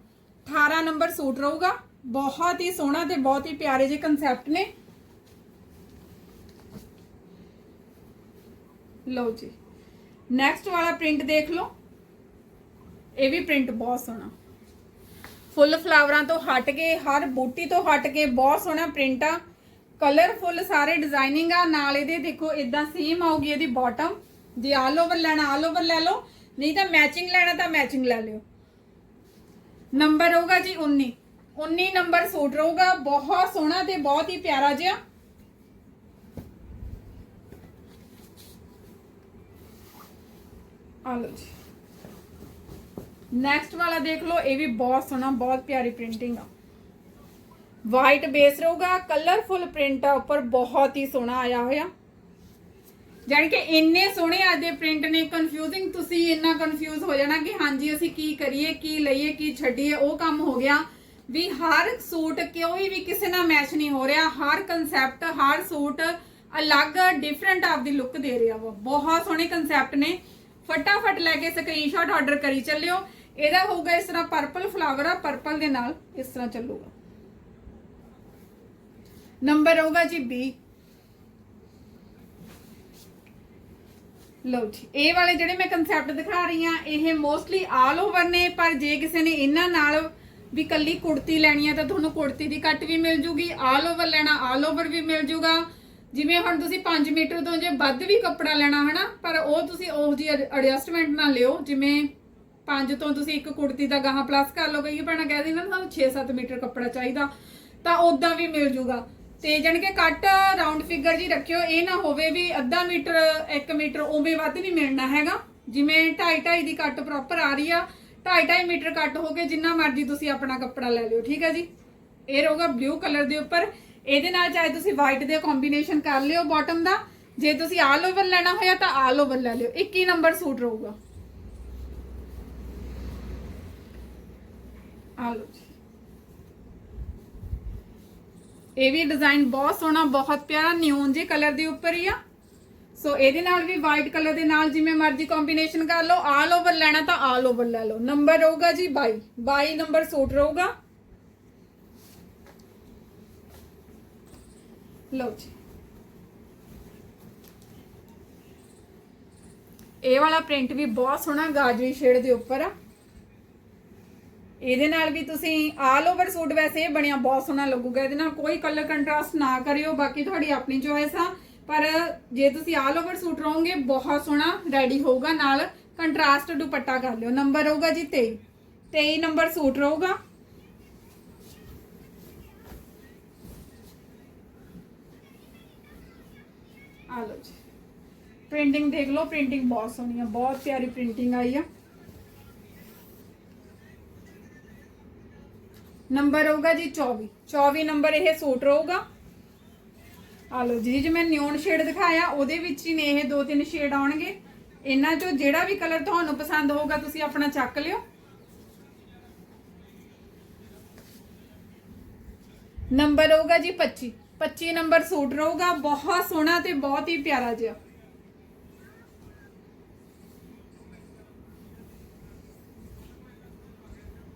18 ਨੰਬਰ ਸੂਟ ਰਹੂਗਾ। ਬਹੁਤ ਹੀ ਸੋਹਣਾ ਤੇ ਬਹੁਤ ਹੀ ਪਿਆਰੇ ਜਿਹੇ ਕਨਸੈਪਟ ਨੇ। ਲਓ ਜੀ। ਨੈਕਸਟ ਵਾਲਾ ਪ੍ਰਿੰਟ ਦੇਖ ਲਓ। ਇਹ ਵੀ ਪ੍ਰਿੰਟ ਬਹੁਤ ਸੋਹਣਾ। ਫੁੱਲ ਫਲਾਵਰਾਂ ਤੋਂ ਹਟ ਕੇ, ਹਰ ਬੂਟੀ ਤੋਂ ਹਟ ਕੇ ਬਹੁਤ ਸੋਹਣਾ ਪ੍ਰਿੰਟ ਆ। ਕਲਰਫੁੱਲ ਸਾਰੇ ਡਿਜ਼ਾਈਨਿੰਗ ਆ। ਨਾਲ ਇਹਦੇ ਦੇਖੋ ਇਦਾਂ ਸੇਮ ਆਊਗੀ ਇਹਦੀ ਬਾਟਮ ਜੇ ਆਲ ਓਵਰ ਲੈਣਾ ਆਲ ਓਵਰ ਲੈ ਲਓ। ਨਹੀਂ ਤਾਂ ਮੈਚਿੰਗ ਲੈਣਾ ਤਾਂ ਮੈਚਿੰਗ ਲੈ ਲਿਓ। ਨੰਬਰ ਹੋਊਗਾ ਜੀ 19 19 ਨੰਬਰ ਸੂਟ ਰਹੂਗਾ। ਬਹੁਤ ਸੋਹਣਾ ਤੇ ਬਹੁਤ ਹੀ ਪਿਆਰਾ ਜਿਹਾ। ਆ ਲਓ ਜੀ। ਨੈਕਸਟ ਵਾਲਾ ਦੇਖ ਲਓ, ਇਹ ਵੀ ਬਹੁਤ ਸੋਹਣਾ, ਬਹੁਤ ਪਿਆਰੀ ਪ੍ਰਿੰਟਿੰਗ ਆ। ਵਾਈਟ ਬੇਸ ਰਹੂਗਾ ਕਲਰਫੁਲ ਪ੍ਰਿੰਟ ਆ, ਉੱਪਰ ਬਹੁਤ ਹੀ ਸੋਹਣਾ ਆਇਆ ਹੋਇਆ। ਜਾਣੀ ਕਿ ਇੰਨੇ ਸੋਹਣੇ ਅੱਜ ਦੇ ਪ੍ਰਿੰਟ ਨੇ ਕਨਫਿਊਜ਼ਿੰਗ ਤੁਸੀਂ ਇੰਨਾ ਕਨਫਿਊਜ਼ ਹੋ ਜਾਣਾ ਕਿ ਹਾਂਜੀ, ਅਸੀਂ ਕੀ ਕਰੀਏ, ਕੀ ਲਈਏ, ਕੀ ਛੱਡੀਏ, ਉਹ ਕੰਮ ਹੋ ਗਿਆ। ਵੀ ਹਰ ਸੂਟ ਕੋਈ ਵੀ ਕਿਸੇ ਨਾਲ ਮੈਚ ਨਹੀਂ ਹੋ ਰਿਹਾ, ਹਰ ਕਨਸੈਪਟ ਹਰ ਸੂਟ ਅਲੱਗ ਡਿਫਰੈਂਟ ਆਫ ਦੀ ਲੁੱਕ ਦੇ ਰਿਹਾ ਵਾ। ਬਹੁਤ ਸੋਹਣੇ ਕਨਸੈਪਟ ਨੇ। ਫਟਾਫਟ ਲੈ ਕੇ ਸਕਰੀਨਸ਼ਾਟ ਆਰਡਰ ਕਰੀ ਚੱਲਿਓ। ਇਹਦਾ ਹੋਊਗਾ ਇਸ ਤਰ੍ਹਾਂ ਪਰਪਲ ਫਲਾਵਰ ਆ ਪਰਪਲ ਦੇ ਨਾਲ ਇਸ ਤਰ੍ਹਾਂ ਚੱਲੂਗਾ। ਨੰਬਰ ਹੋਊਗਾ ਜੀ 20 ਲਓ ਜੀ, ਇਹ ਵਾਲੇ ਜਿਹੜੇ ਮੈਂ ਕਨਸੈਪਟ ਦਿਖਾ ਰਹੀ ਆ ਇਹ ਮੋਸਟਲੀ ਆਲ ਓਵਰ ਨੇ, ਪਰ ਜੇ ਕਿਸੇ ਨੇ ਇਹਨਾਂ ਨਾਲ ਵੀ ਕੱਲੀ ਕੁੜਤੀ ਲੈਣੀ ਆ, ਤਾਂ ਤੁਹਾਨੂੰ ਕੁੜਤੀ ਦੀ ਕੱਟ ਵੀ ਮਿਲ ਜੂਗੀ ਆਲ ਓਵਰ ਲੈਣਾ ਆਲ ਓਵਰ ਵੀ ਮਿਲ ਜੂਗਾ। ਜਿਵੇਂ ਹੁਣ ਤੁਸੀਂ 5 ਮੀਟਰ ਤੋਂ ਜੇ ਵੱਧ ਵੀ ਕੱਪੜਾ ਲੈਣਾ ਹਨਾ, ਪਰ ਉਹ ਤੁਸੀਂ ਉਹ ਜੀ ਐਡਜਸਟਮੈਂਟ ਨਾਲ ਲਿਓ, ਜਿਵੇਂ 5 ਤੋਂ ਤੁਸੀਂ ਇੱਕ ਕੁੜਤੀ ਦਾ ਗਾਹਾਂ ਪਲੱਸ ਕਰ ਲਓ, ਕਈ ਭੈਣਾਂ ਕਹਿ ਦਿੰਦੇ ਨੇ ਸਾਨੂੰ 6-7 ਮੀਟਰ ਕੱਪੜਾ ਚਾਹੀਦਾ, ਤਾਂ ਉਦਾਂ ਵੀ ਮਿਲ ਜੂਗਾ। ਤੇ ਜਾਣੀ ਕਿ ਕੱਟ ਰਾਉਂਡ ਫਿਗਰ ਜੀ ਰੱਖਿਓ, ਇਹ ਨਾ ਹੋਵੇ ਵੀ ਅੱਧਾ ਮੀਟਰ 1 ਮੀਟਰ ਉਵੇਂ ਵੱਧ ਨਹੀਂ ਮਿਲਣਾ ਹੈਗਾ। ਜਿਵੇਂ 2.5 2.5 ਦੀ ਕੱਟ ਪ੍ਰੋਪਰ ਆ ਰਹੀ ਆ 2.5 2.5 ਮੀਟਰ ਕੱਟ ਹੋ ਕੇ ਜਿੰਨਾ ਮਰਜ਼ੀ ਤੁਸੀਂ ਆਪਣਾ ਕੱਪੜਾ ਲੈ ਲਿਓ, ਠੀਕ ਹੈ ਜੀ? ਇਹ ਰਹੂਗਾ ਬਲੂ ਕਲਰ ਦੇ ਉੱਪਰ। ਇਹਦੇ ਨਾਲ ਚਾਹੇ ਤੁਸੀਂ ਵਾਈਟ ਦੇ ਕੰਬੀਨੇਸ਼ਨ ਕਰ ਲਿਓ ਬਾਟਮ ਦਾ, ਜੇ ਤੁਸੀਂ ਆਲ ਓਵਰ ਲੈਣਾ ਹੋਇਆ ਤਾਂ ਆਲ ਓਵਰ ਲੈ ਲਿਓ। 21 ਨੰਬਰ ਸੂਟ ਰਹੂਗਾ। ਆ ਲਓ ਜੀ। ਇਹ ਵੀ ਡਿਜ਼ਾਈਨ ਬਹੁਤ ਸੋਹਣਾ, ਬਹੁਤ ਪਿਆਰਾ ਨਿਊਨ ਜੇ ਕਲਰ ਦੇ ਉੱਪਰ ਹੀ ਆ। ਸੋ ਇਹਦੇ ਨਾਲ ਵੀ ਵਾਈਟ ਕਲਰ ਦੇ ਨਾਲ ਜਿਵੇਂ ਮਰਜ਼ੀ ਕੰਬੀਨੇਸ਼ਨ ਕਰ ਲਓ ਆਲ ਓਵਰ ਲੈਣਾ ਤਾਂ ਆਲ ਓਵਰ ਲੈ ਲਓ। ਨੰਬਰ ਰਹੂਗਾ ਜੀ 22 22 ਨੰਬਰ ਸੂਟ ਰਹੂਗਾ। ਲਓ ਜੀ। ਇਹ ਵਾਲਾ ਪ੍ਰਿੰਟ ਵੀ ਬਹੁਤ ਸੋਹਣਾ ਗਾਜਰੀ ਸ਼ੇਡ ਦੇ ਉੱਪਰ ਆ। ਇਹਦੇ ਨਾਲ ਵੀ ਤੁਸੀਂ ਆਲ ਓਵਰ ਸੂਟ ਵੈਸੇ ਇਹ ਬਣਿਆ ਬਹੁਤ ਸੋਹਣਾ ਲੱਗੂਗਾ। ਇਹਦੇ ਨਾਲ ਕੋਈ ਕਲਰ ਕੰਟਰਾਸਟ ਨਾ ਕਰਿਓ, ਬਾਕੀ ਤੁਹਾਡੀ ਆਪਣੀ ਚੋਇਸ ਆ। ਪਰ ਜੇ ਤੁਸੀਂ ਆਲ ਓਵਰ ਸੂਟ ਰਹੋਗੇ, ਬਹੁਤ ਸੋਹਣਾ ਰੈਡੀ ਹੋਊਗਾ। ਨਾਲ ਕੰਟਰਾਸਟ ਦੁਪੱਟਾ ਕਰ ਲਿਓ। ਨੰਬਰ ਹੋਊਗਾ ਜੀ 23 23 ਨੰਬਰ ਸੂਟ ਰਹੂਗਾ। ਆ ਲਓ ਜੀ। ਪ੍ਰਿੰਟਿੰਗ ਦੇਖ ਲਓ ਪ੍ਰਿੰਟਿੰਗ ਬਹੁਤ ਸੋਹਣੀ ਆ, ਬਹੁਤ ਪਿਆਰੀ ਪ੍ਰਿੰਟਿੰਗ ਆਈ ਆ। ਨੰਬਰ ਹੋਊਗਾ ਜੀ 24 24 ਨੰਬਰ ਇਹ ਸੂਟ ਰਹੂਗਾ। ਆ ਲਓ ਜੀ ਮੈਂ ਨਿਓਨ ਸ਼ੇਡ ਦਿਖਾਇਆ, ਉਹਦੇ ਵਿੱਚ ਹੀ ਨੇ ਇਹ ਦੋ ਤਿੰਨ ਸ਼ੇਡ ਆਉਣਗੇ। ਇਹਨਾਂ ਚੋਂ ਜਿਹੜਾ ਵੀ ਕਲਰ ਤੁਹਾਨੂੰ ਪਸੰਦ ਹੋਊਗਾ, ਤੁਸੀਂ ਆਪਣਾ ਚੱਕ ਲਿਓ। ਨੰਬਰ ਹੋਊਗਾ ਜੀ 25 25 ਨੰਬਰ ਸੂਟ ਰਹੂਗਾ, ਬਹੁਤ ਸੋਹਣਾ ਤੇ ਬਹੁਤ ਹੀ ਪਿਆਰਾ ਜਿਹਾ।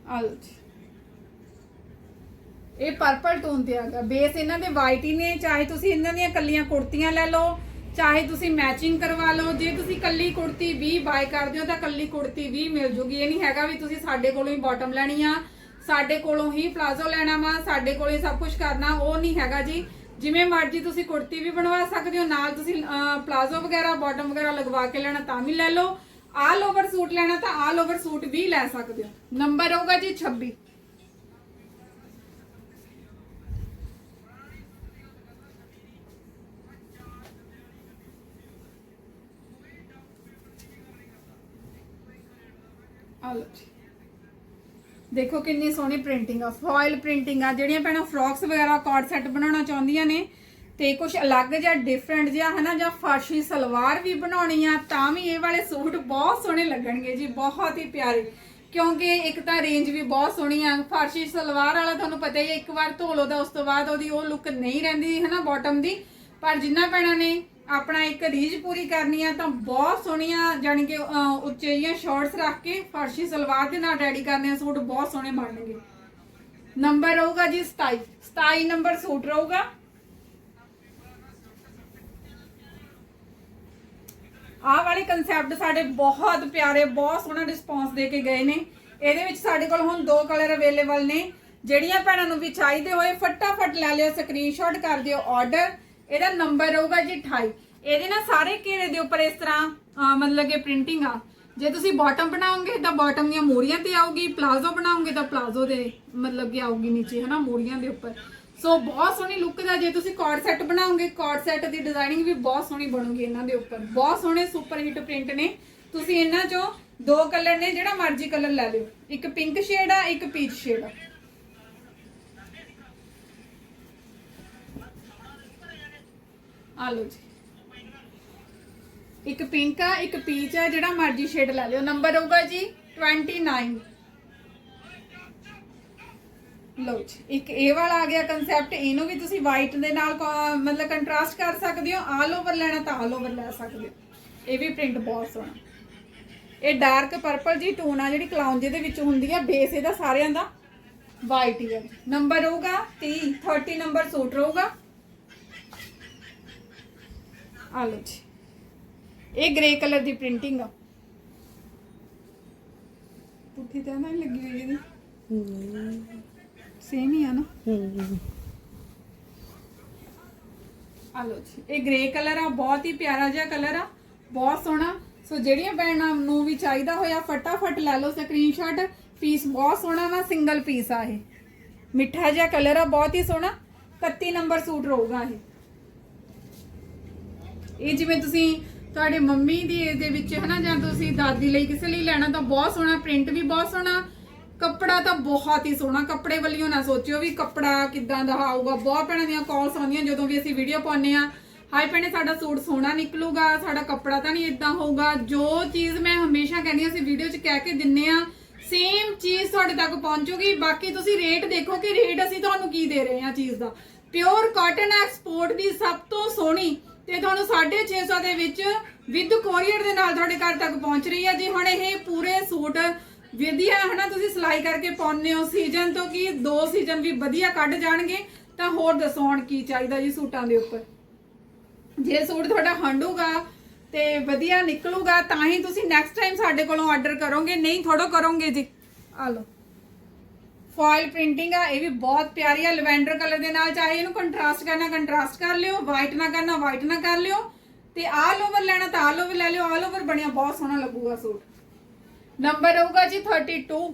ਆ ਜੀ। ਇਹ ਪਰਪਲ ਟੋਨ ਤੇ ਆਗਾ ਬੇਸ ਇਹਨਾਂ ਦੇ ਵਾਈਟ ਹੀ ਨੇ, ਚਾਹੇ ਤੁਸੀਂ ਇਹਨਾਂ ਦੀਆਂ ਕੱਲੀਆਂ ਕੁੜਤੀਆਂ ਲੈ ਲਓ, ਚਾਹੇ ਤੁਸੀਂ ਮੈਚਿੰਗ ਕਰਵਾ ਲਓ। ਜੇ ਤੁਸੀਂ ਕੱਲੀ ਕੁੜਤੀ 20 ਬਾਏ ਕਰਦੇ ਹੋ, ਤਾਂ ਕੱਲੀ ਕੁੜਤੀ 20 ਮਿਲ ਜੂਗੀ। ਇਹ ਨਹੀਂ ਹੈਗਾ ਵੀ ਤੁਸੀਂ ਸਾਡੇ ਕੋਲੋਂ ਹੀ ਬਾਟਮ ਲੈਣੀ ਆ। ਸਾਡੇ ਕੋਲੋਂ ਹੀ ਪਲਾਜ਼ੋ ਲੈਣਾ ਵਾ, ਸਾਡੇ ਕੋਲੋਂ ਸਭ ਕੁਝ ਕਰਨਾ, ਉਹ ਨਹੀਂ ਹੈਗਾ ਜੀ। ਜਿਵੇਂ ਮਰਜ਼ੀ ਤੁਸੀਂ ਕੁੜਤੀ ਵੀ ਬਣਵਾ ਸਕਦੇ ਹੋ, ਨਾਲ ਤੁਸੀਂ ਪਲਾਜ਼ੋ ਵਗੈਰਾ, ਬਾਟਮ ਵਗੈਰਾ ਲਗਵਾ ਕੇ ਲੈਣਾ ਤਾਂ ਵੀ ਲੈ ਲਓ। ਆਲ ਓਵਰ ਸੂਟ ਲੈਣਾ ਤਾਂ ਆਲ ਓਵਰ ਸੂਟ ਵੀ ਲੈ ਸਕਦੇ ਹੋ। ਨੰਬਰ ਹੋਊਗਾ ਜੀ 26 ਆ ਜੀ। ਦੇਖੋ ਕਿੰਨੀ ਸੋਹਣੀ ਪ੍ਰਿੰਟਿੰਗ ਆ ਫੋਇਲ ਪ੍ਰਿੰਟਿੰਗ ਆ, ਜਿਹੜੀਆਂ ਭੈਣਾਂ ਫਰੌਕਸ ਵਗੈਰਾ ਕਾਰਡ ਸੈੱਟ ਬਣਾਉਣਾ ਚਾਹੁੰਦੀਆਂ ਨੇ ਤੇ ਕੁਝ ਅਲੱਗ ਜਾਂ ਡਿਫਰੈਂਟ ਜਿਹਾ, ਹਨਾ, ਜਾਂ ਫਾਰਸ਼ੀ ਸਲਵਾਰ ਵੀ ਬਣਾਉਣੀ ਆ, ਤਾਂ ਵੀ ਇਹ ਵਾਲੇ ਸੂਟ ਬਹੁਤ ਸੋਹਣੇ ਲੱਗਣਗੇ ਜੀ, ਬਹੁਤ ਹੀ ਪਿਆਰੇ। ਕਿਉਂਕਿ ਇੱਕ ਤਾਂ ਰੇਂਜ ਵੀ ਬਹੁਤ ਸੋਹਣੀ ਆ ਫਾਰਸ਼ੀ ਸਲਵਾਰ ਵਾਲਾ ਤੁਹਾਨੂੰ ਪਤਾ ਹੀ ਹੈ ਇੱਕ ਵਾਰ ਧੋ ਲਓ ਤਾਂ ਉਸ ਤੋਂ ਬਾਅਦ ਉਹਦੀ ਉਹ ਲੁੱਕ ਨਹੀਂ ਰਹਿੰਦੀ, ਹਨਾ ਬਾਟਮ ਦੀ। ਪਰ ਜਿੰਨਾ ਭੈਣਾਂ ਨੇ ਆਪਣਾ ਇੱਕ ਰੀਝ ਪੂਰੀ ਕਰਨੀ ਆ ਤਾਂ ਬਹੁਤ ਸੋਹਣੀਆਂ ਜਾਣੀ ਕਿ ਅਹ, ਉੱਚੇ ਸ਼ਾਰਟਸ ਰੱਖ ਕੇ ਫਰਸ਼ੀ ਸਲਵਾਰ ਦੇ ਨਾਲ ਰੈਡੀ ਕਰਨੇ ਆ ਸੂਟ ਬਹੁਤ ਸੋਹਣੇ ਬਣਨਗੇ। ਨੰਬਰ ਰਹੂਗਾ ਜੀ 27 27 ਨੰਬਰ ਸੂਟ ਰਹੂਗਾ। ਆਹ ਵਾਲੇ ਕਨਸੈਪਟ ਸਾਡੇ ਬਹੁਤ ਪਿਆਰੇ ਬਹੁਤ ਸੋਹਣਾ ਰਿਸਪੌਂਸ ਦੇ ਕੇ ਗਏ ਨੇ। ਇਹਦੇ ਵਿੱਚ ਸਾਡੇ ਕੋਲ ਹੁਣ ਦੋ ਕਲਰ ਅਵੇਲੇਬਲ ਨੇ। ਜਿਹੜੀਆਂ ਭੈਣਾਂ ਨੂੰ ਵੀ ਚਾਹੀਦੇ ਹੋਏ ਫਟਾਫਟ ਲੈ ਲਿਓ ਸਕਰੀਨਸ਼ਾਟ ਕਰ ਦਿਓ ਆਰਡਰ ਇਹਦਾ ਨੰਬਰ ਰਹੂਗਾ ਜੀ 28 ਇਹਦੇ ਨਾਲ ਸਾਰੇ ਘੇਰੇ ਦੇ ਉੱਪਰ ਇਸ ਤਰ੍ਹਾਂ ਮਤਲਬ ਕਿ ਪ੍ਰਿੰਟਿੰਗ ਆ। ਜੇ ਤੁਸੀਂ ਬਾਟਮ ਬਣਾਓਗੇ, ਤਾਂ ਬਾਟਮ ਦੀਆਂ ਮੋਰੀਆਂ ਤੇ ਆਊਗੀ ਪਲਾਜ਼ੋ ਬਣਾਓਗੇ, ਤਾਂ ਪਲਾਜ਼ੋ ਦੇ ਮਤਲਬ ਕਿ ਆਊਗੀ ਨੀਚੇ, ਹਨਾ, ਮੋਰੀਆਂ ਦੇ ਉੱਪਰ। ਸੋ ਬਹੁਤ ਸੋਹਣੀ ਲੁੱਕ ਦਾ, ਜੇ ਤੁਸੀਂ ਕਾਰਡ ਸੈੱਟ ਬਣਾਓਗੇ ਕਾਰਡ ਸੈੱਟ ਦੀ ਡਿਜ਼ਾਈਨਿੰਗ ਵੀ ਬਹੁਤ ਸੋਹਣੀ ਬਣੂਗੀ ਇਹਨਾਂ ਦੇ ਉੱਪਰ। ਬਹੁਤ ਸੋਹਣੇ ਸੁਪਰ ਹਿੱਟ ਪ੍ਰਿੰਟ ਨੇ। ਤੁਸੀਂ ਇਹਨਾਂ ਚੋਂ ਦੋ ਕਲਰ ਨੇ, ਜਿਹੜਾ ਮਰਜ਼ੀ ਕਲਰ ਲੈ ਲਿਓ। ਇੱਕ ਪਿੰਕ ਸ਼ੇਡ ਆ, ਇੱਕ ਪੀਚ ਸ਼ੇਡ ਆ। ਆ ਲਓ ਜੀ। ਇੱਕ ਪਿੰਕ ਆ, ਇੱਕ ਪੀਚ ਆ, ਜਿਹੜਾ ਮਰਜ਼ੀ ਸ਼ੇਡ ਲੈ ਲਿਓ। ਨੰਬਰ ਹੋਊਗਾ ਜੀ 29 ਲਓ ਜੀ, ਇੱਕ ਇਹ ਵਾਲਾ ਆ ਗਿਆ ਕਨਸੈਪਟ ਇਹਨੂੰ ਵੀ ਤੁਸੀਂ ਵਾਈਟ ਦੇ ਨਾਲ ਮਤਲਬ ਕੰਟਰਾਸਟ ਕਰ ਸਕਦੇ ਹੋ। ਆਲ ਓਵਰ ਲੈਣਾ ਤਾਂ ਆਲ ਓਵਰ ਲੈ ਸਕਦੇ ਹੋ। ਇਹ ਵੀ ਪ੍ਰਿੰਟ ਬਹੁਤ ਸੋਹਣਾ। ਇਹ ਡਾਰਕ ਪਰਪਲ ਜੀ ਟੋਨ ਆ, ਜਿਹੜੀ ਕਲਾਉਨ ਦੇ ਵਿੱਚ ਹੁੰਦੀ ਆ ਬੇਸ ਇਹਦਾ ਸਾਰਿਆਂ ਦਾ ਵਾਈਟ ਹੀ ਹੈ ਨੰਬਰ ਹੋਊਗਾ 30 30 ਨੰਬਰ ਸੂਟ ਰਹੂਗਾ। ਆ ਲਓ ਜੀ ਇਹ ਗ੍ਰੇ ਕਲਰ ਦੀ ਪ੍ਰਿੰਟਿੰਗ ਆ। ਪੁੱਠੀ ਤਾਂ ਨਾ ਲੱਗੀ ਹੋਈ ਇਹਦੀ। ਸੇਮ ਹੀ ਆ ਨਾ। ਆ ਲਓ ਜੀ ਇਹ ਗ੍ਰੇ ਕਲਰ ਆ, ਬਹੁਤ ਹੀ ਪਿਆਰਾ ਜਿਹਾ ਕਲਰ ਆ, ਬਹੁਤ ਸੋਹਣਾ। ਸੋ ਜਿਹੜੀਆਂ ਭੈਣਾਂ ਨੂੰ ਵੀ ਚਾਹੀਦਾ ਹੋਇਆ, ਫਟਾਫਟ ਲੈ ਲਓ ਸਕਰੀਨਸ਼ਾਟ ਪੀਸ ਬਹੁਤ ਸੋਹਣਾ ਵਾ ਸਿੰਗਲ ਪੀਸ ਆ ਇਹ। ਮਿੱਠਾ ਜਿਹਾ ਕਲਰ ਆ, ਬਹੁਤ ਹੀ ਸੋਹਣਾ। 31 ਨੰਬਰ ਸੂਟ ਰਹੂਗਾ ਇਹ। ਇਹ ਜਿਵੇਂ ਤੁਸੀਂ ਤੁਹਾਡੇ ਮੰਮੀ ਦੀ ਏਜ ਦੇ ਵਿੱਚ ਹਨਾ, ਜਾਂ ਤੁਸੀਂ ਦਾਦੀ ਲਈ ਕਿਸੇ ਲਈ ਲੈਣਾ ਤਾਂ ਬਹੁਤ ਸੋਹਣਾ ਪ੍ਰਿੰਟ ਵੀ ਬਹੁਤ ਸੋਹਣਾ, ਕੱਪੜਾ ਤਾਂ ਬਹੁਤ ਹੀ ਸੋਹਣਾ, ਕੱਪੜੇ ਵੱਲੋਂ ਨਾ ਸੋਚਿਓ ਵੀ ਕੱਪੜਾ ਕਿੱਦਾਂ ਦਾ ਆਊਗਾ। ਬਹੁਤ ਭੈਣਾਂ ਦੀਆਂ ਕਾਲਸ ਆਉਂਦੀਆਂ ਜਦੋਂ ਵੀ ਅਸੀਂ ਵੀਡੀਓ ਪਾਉਂਦੇ ਆ ਹਾਈ ਭੈਣੇ, ਸਾਡਾ ਸੂਟ ਸੋਹਣਾ ਨਿਕਲੂਗਾ, ਸਾਡਾ ਕੱਪੜਾ ਤਾਂ ਨਹੀਂ ਇਦਾਂ ਹੋਊਗਾ। ਜੋ ਚੀਜ਼ ਮੈਂ ਹਮੇਸ਼ਾ ਕਹਿੰਦੀ ਹਾਂ, ਅਸੀਂ ਵੀਡੀਓ 'ਚ ਕਹਿ ਕੇ ਦਿੰਨੇ ਆ ਸੇਮ ਚੀਜ਼ ਤੁਹਾਡੇ ਤੱਕ ਪਹੁੰਚੂਗੀ। ਬਾਕੀ ਤੁਸੀਂ ਰੇਟ ਦੇਖੋ ਕਿ ਰੇਟ ਅਸੀਂ ਤੁਹਾਨੂੰ ਕੀ ਦੇ ਰਹੇ ਹਾਂ ਚੀਜ਼ ਦਾ। ਪਿਓਰ ਕਾਟਨ ਐਕਸਪੋਰਟ ਦੀ ਸਭ ਤੋਂ ਸੋਹਣੀ ਤੇ ਤੁਹਾਨੂੰ 650 ਦੇ ਵਿੱਚ ਵਿਦ ਕੋਰੀਅਰ ਦੇ ਨਾਲ ਤੁਹਾਡੇ ਘਰ ਤੱਕ ਪਹੁੰਚ ਰਹੀ ਹੈ। ਜੀ, ਹੁਣ ਇਹ ਪੂਰੇ ਸੂਟ ਵਧੀਆ ਹਨਾ, ਤੁਸੀਂ ਸਿਲਾਈ ਕਰਕੇ ਪਾਉਂਦੇ ਹੋ। ਸੀਜ਼ਨ ਤੋਂ ਕੀ ਦੋ ਸੀਜ਼ਨ ਵੀ ਵਧੀਆ ਕੱਢ ਜਾਣਗੇ। ਤਾਂ ਹੋਰ ਦੱਸੋ ਹੁਣ ਕੀ ਚਾਹੀਦਾ ਜੀ ਸੂਟਾਂ ਦੇ ਉੱਪਰ? ਜੇ ਸੂਟ ਤੁਹਾਡਾ ਹੰਡੂਗਾ ਤੇ ਵਧੀਆ ਨਿਕਲੂਗਾ, ਤਾਂ ਹੀ ਤੁਸੀਂ ਨੈਕਸਟ ਟਾਈਮ ਸਾਡੇ ਕੋਲੋਂ ਆਰਡਰ ਕਰੋਗੇ, ਨਹੀਂ ਥੋੜੋ ਕਰੋਗੇ ਜੀ। ਆ ਲਓ। ਫਾਇਲ ਪ੍ਰਿੰਟਿੰਗ ਆ, ਇਹ ਵੀ ਬਹੁਤ ਪਿਆਰੀ ਆ, ਲਵੈਂਡਰ ਕਲਰ ਦੇ ਨਾਲ, ਚਾਹੇ ਇਹਨੂੰ ਕੰਟਰਾਸਟ ਕਰਨਾ ਕੰਟਰਾਸਟ ਕਰ ਲਿਓ ਵਾਈਟ ਨਾ ਕਰਨਾ ਵਾਈਟ ਨਾ ਕਰ ਲਿਓ, ਤੇ ਆਲ ਓਵਰ ਲੈਣਾ ਤਾਂ ਆਲ ਓਵਰ ਲੈ ਲਿਓ ਆਲ ਓਵਰ ਬਣਿਆ, ਬਹੁਤ ਸੋਹਣਾ ਲੱਗੂਗਾ ਸੂਟ। ਨੰਬਰ ਹੋਊਗਾ ਜੀ 32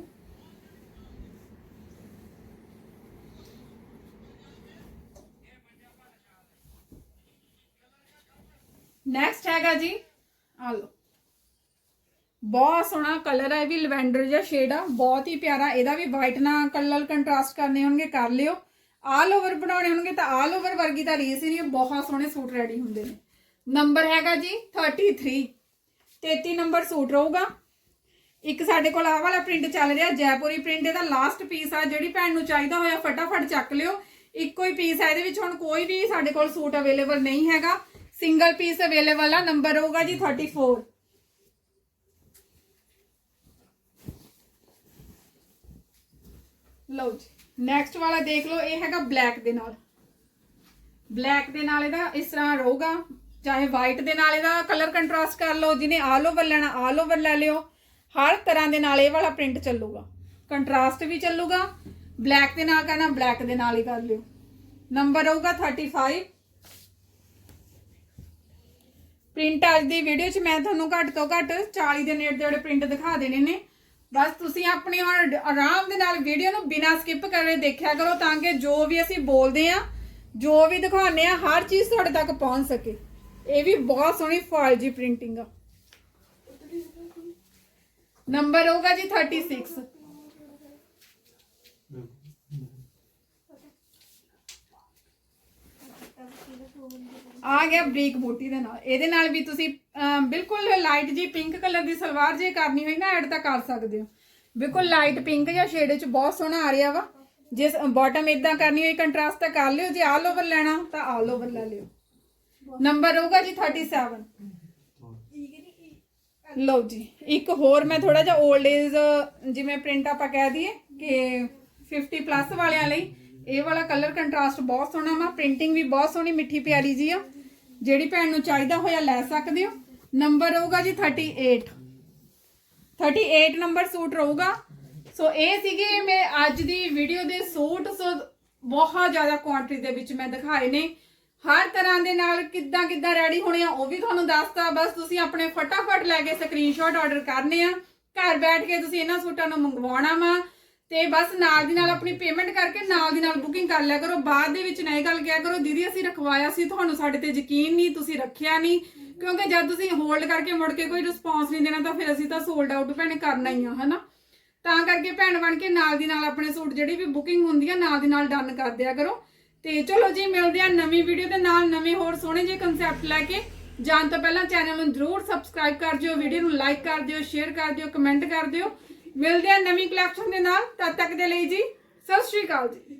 ਨੈਕਸਟ ਹੈਗਾ ਜੀ ਆ ਲਓ। ਬਹੁਤ ਸੋਹਣਾ ਕਲਰ ਹੈ ਇਹ ਵੀ ਲਵੈਂਡਰ ਜਿਹਾ ਸ਼ੇਡ ਆ, ਬਹੁਤ ਹੀ ਪਿਆਰਾ, ਇਹਦਾ ਵੀ ਵਾਈਟ ਨਾਲ ਕਲਰ ਕੰਟਰਾਸਟ ਕਰਨੇ ਹੋਣਗੇ, ਕਰ ਲਿਓ। ਆਲ ਓਵਰ ਬਣਾਉਣੇ ਹੋਣਗੇ ਤਾਂ ਆਲ ਓਵਰ ਵਰਗੀ ਤਾਂ ਰੀਸ ਹੀ ਨਹੀਂ ਬਹੁਤ ਸੋਹਣੇ ਸੂਟ ਰੈਡੀ ਹੁੰਦੇ ਨੇ। ਨੰਬਰ ਹੈਗਾ ਜੀ 33 33 ਨੰਬਰ ਸੂਟ ਰਹੂਗਾ। ਇੱਕ ਸਾਡੇ ਕੋਲ ਆਹ ਵਾਲਾ ਪ੍ਰਿੰਟ ਚੱਲ ਰਿਹਾ, ਜੈਪੁਰੀ ਪ੍ਰਿੰਟ ਇਹਦਾ ਲਾਸਟ ਪੀਸ ਆ, ਜਿਹੜੀ ਭੈਣ ਨੂੰ ਚਾਹੀਦਾ ਹੋਇਆ, ਫਟਾਫਟ ਚੱਕ ਲਿਓ। ਇੱਕੋ ਹੀ ਪੀਸ ਹੈ ਇਹਦੇ ਵਿੱਚ ਹੁਣ ਕੋਈ ਵੀ ਸਾਡੇ ਕੋਲ ਸੂਟ ਅਵੇਲੇਬਲ ਨਹੀਂ ਹੈਗਾ। ਸਿੰਗਲ ਪੀਸ ਅਵੇਲੇਬਲ ਆ ਨੰਬਰ ਹੋਊਗਾ ਜੀ 34 ਲਓ ਜੀ ਨੈਕਸਟ ਵਾਲਾ ਦੇਖ ਲਓ, ਇਹ ਹੈਗਾ ਬਲੈਕ ਦੇ ਨਾਲ। ਬਲੈਕ ਦੇ ਨਾਲ ਇਹਦਾ ਇਸ ਤਰ੍ਹਾਂ ਰਹੂਗਾ, ਚਾਹੇ ਵਾਈਟ ਦੇ ਨਾਲ ਇਹਦਾ ਕਲਰ ਕੰਟਰਾਸਟ ਕਰ ਲਓ, ਜਿਹਨੇ ਆਲ ਓਵਰ ਲੈਣਾ ਆਲ ਓਵਰ ਲੈ ਲਿਓ, ਹਰ ਤਰ੍ਹਾਂ ਦੇ ਨਾਲ ਇਹ ਵਾਲਾ ਪ੍ਰਿੰਟ ਚੱਲੂਗਾ। ਕੰਟਰਾਸਟ ਵੀ ਚੱਲੂਗਾ ਬਲੈਕ ਦੇ ਨਾਲ ਕਰਨਾ ਬਲੈਕ ਦੇ ਨਾਲ ਹੀ ਕਰ ਲਿਓ। ਨੰਬਰ ਹੋਊਗਾ 35 ਪ੍ਰਿੰਟ ਅੱਜ ਦੀ ਵੀਡੀਓ 'ਚ ਮੈਂ ਤੁਹਾਨੂੰ ਘੱਟ ਤੋਂ ਘੱਟ 40 ਦੇ ਨੇੜੇ ਜਿਹੜੇ ਪ੍ਰਿੰਟ ਦਿਖਾ ਦੇਣੇ ਨੇ। ਬਸ ਤੁਸੀਂ ਆਪਣੀ ਹੁਣ ਆਰਾਮ ਦੇ ਨਾਲ ਵੀਡੀਓ ਨੂੰ ਬਿਨਾਂ ਸਕਿਪ ਕਰੇ ਦੇਖਿਆ ਕਰੋ ਤਾਂ ਕਿ ਜੋ ਵੀ ਅਸੀਂ ਬੋਲਦੇ ਆ ਜੋ ਵੀ ਦਿਖਾਉਂਦੇ ਆ ਹਰ ਚੀਜ਼ ਤੁਹਾਡੇ ਤੱਕ ਪਹੁੰਚ ਸਕੇ। ਇਹ ਵੀ ਬਹੁਤ ਸੋਹਣੀ ਫਾਇਲ ਜੀ ਪ੍ਰਿੰਟਿੰਗ ਆ। ਨੰਬਰ ਹੋਊਗਾ ਜੀ 36 ਆ ਗਿਆ ਬਰੀਕ ਬੂਟੀ ਦੇ ਨਾਲ। ਇਹਦੇ ਨਾਲ ਵੀ ਤੁਸੀਂ ਬਿਲਕੁਲ ਲਾਈਟ ਜੀ ਪਿੰਕ ਕਲਰ ਦੀ ਸਲਵਾਰ ਜੇ ਕਰਨੀ ਹੋਈ ਨਾ ਐਡ ਤਾਂ ਕਰ ਸਕਦੇ ਹੋ। ਬਿਲਕੁਲ ਲਾਈਟ ਪਿੰਕ ਜਾਂ ਸ਼ੇਡ ਵਿੱਚ ਬਹੁਤ ਸੋਹਣਾ ਆ ਰਿਹਾ ਵਾ। ਜੇ ਬਾਟਮ ਇਦਾਂ ਕਰਨੀ ਹੋਈ ਕੰਟਰਾਸਟ ਤਾਂ ਕਰ ਲਿਓ, ਜੇ ਆਲ ਓਵਰ ਲੈਣਾ, ਤਾਂ ਆਲ ਓਵਰ ਲੈ ਲਿਓ। ਨੰਬਰ ਹੋਊਗਾ ਜੀ 37 ਲਓ ਜੀ, ਇੱਕ ਹੋਰ ਮੈਂ ਥੋੜਾ ਜਿਹਾ 올ਡ ਏਜ ਜਿਵੇਂ ਪ੍ਰਿੰਟ ਆਪਾਂ ਕਹਿ ਦਈਏ ਕਿ 50 ਪਲੱਸ ਵਾਲਿਆਂ ਲਈ, ਇਹ ਵਾਲਾ ਕਲਰ ਕੰਟਰਾਸਟ ਬਹੁਤ ਸੋਹਣਾ ਵਾ ਪ੍ਰਿੰਟਿੰਗ ਵੀ ਬਹੁਤ ਸੋਹਣੀ, ਮਿੱਠੀ ਪਿਆਰੀ ਜੀ ਆ। ਜਿਹੜੀ ਭੈਣ ਨੂੰ ਚਾਹੀਦਾ ਹੋਇਆ ਲੈ ਸਕਦੇ ਹੋ। ਨੰਬਰ ਹੋਊਗਾ ਜੀ 38 38 ਨੰਬਰ ਸੂਟ ਰਹੂਗਾ। ਸੋ ਇਹ ਸੀਗੇ ਮੈਂ ਅੱਜ ਦੀ ਵੀਡੀਓ ਦੇ ਸੂਟ। ਸੋ ਬਹੁਤ ਜ਼ਿਆਦਾ ਕੁਆਂਟੀਟੀ ਦੇ ਵਿੱਚ ਮੈਂ ਦਿਖਾਏ ਨੇ। ਹਰ ਤਰ੍ਹਾਂ ਦੇ ਨਾਲ ਕਿੱਦਾਂ ਕਿੱਦਾਂ ਰੈਡੀ ਹੋਣੇ ਆ, ਉਹ ਵੀ ਤੁਹਾਨੂੰ ਦੱਸਤਾ। ਬਸ ਤੁਸੀਂ ਆਪਣੇ ਫਟਾਫਟ ਲੈ ਕੇ ਸਕਰੀਨਸ਼ਾਟ ਆਰਡਰ ਕਰਨੇ ਆ। ਘਰ ਬੈਠ ਕੇ ਤੁਸੀਂ ਇਹਨਾਂ ਸੂਟਾਂ ਨੂੰ ਮੰਗਵਾਉਣਾ ਵਾ। ਤੇ ਬਸ ਨਾਲ ਦੀ ਨਾਲ ਆਪਣੀ ਪੇਮੈਂਟ ਕਰਕੇ ਨਾਲ ਦੀ ਨਾਲ ਬੁਕਿੰਗ ਕਰ ਲਿਆ ਕਰੋ। ਬਾਅਦ ਦੇ ਵਿੱਚ ਨਹੀਂ ਗੱਲ ਕਿਹਾ ਕਰੋ, ਦੀਦੀ, ਅਸੀਂ ਰਖਵਾਇਆ ਸੀ, ਤੁਹਾਨੂੰ ਸਾਡੇ ਤੇ ਯਕੀਨ ਨਹੀਂ, ਤੁਸੀਂ ਰੱਖਿਆ ਨਹੀਂ। ਕਿਉਂਕਿ ਜਦ ਤੁਸੀਂ ਹੋਲਡ ਕਰਕੇ ਮੁੜ ਕੇ ਕੋਈ ਰਿਸਪੌਂਸ ਨਹੀਂ ਦੇਣਾ, ਤਾਂ ਫਿਰ ਅਸੀਂ ਤਾਂ ਸੋਲਡ ਆਊਟ ਭੈਣੇ ਕਰਨਾ ਹੀ ਆ, ਹਨਾ? ਤਾਂ ਕਰਕੇ ਭੈਣ ਬਣ ਕੇ ਨਾਲ ਦੀ ਨਾਲ ਆਪਣੇ ਸੂਟ ਜਿਹੜੀ ਵੀ ਬੁਕਿੰਗ ਹੁੰਦੀ ਆ, ਨਾਲ ਦੀ ਨਾਲ ਡਨ ਕਰ ਦਿਆ ਕਰੋ। ਤੇ ਚਲੋ ਜੀ, ਮਿਲਦੇ ਆ ਨਵੀਂ ਵੀਡੀਓ ਦੇ ਨਾਲ ਨਵੇਂ ਹੋਰ ਸੋਹਣੇ ਜਿਹੇ ਕਨਸੈਪਟ ਲੈ ਕੇ। ਜਾਣ ਤੋਂ ਪਹਿਲਾਂ ਚੈਨਲ ਨੂੰ ਜਰੂਰ ਸਬਸਕ੍ਰਾਈਬ ਕਰ ਦਿਓ ਵੀਡੀਓ ਨੂੰ ਲਾਈਕ ਕਰ ਦਿਓ ਸ਼ੇਅਰ ਕਰ ਦਿਓ ਕਮੈਂਟ ਕਰ ਦਿਓ। ਮਿਲਦੇ ਆ ਨਵੀਂ ਕਲੈਕਸ਼ਨ ਦੇ ਨਾਲ, ਤਦ ਤੱਕ ਦੇ ਲਈ ਜੀ, ਸਤਿ ਸ਼੍ਰੀ ਅਕਾਲ ਜੀ।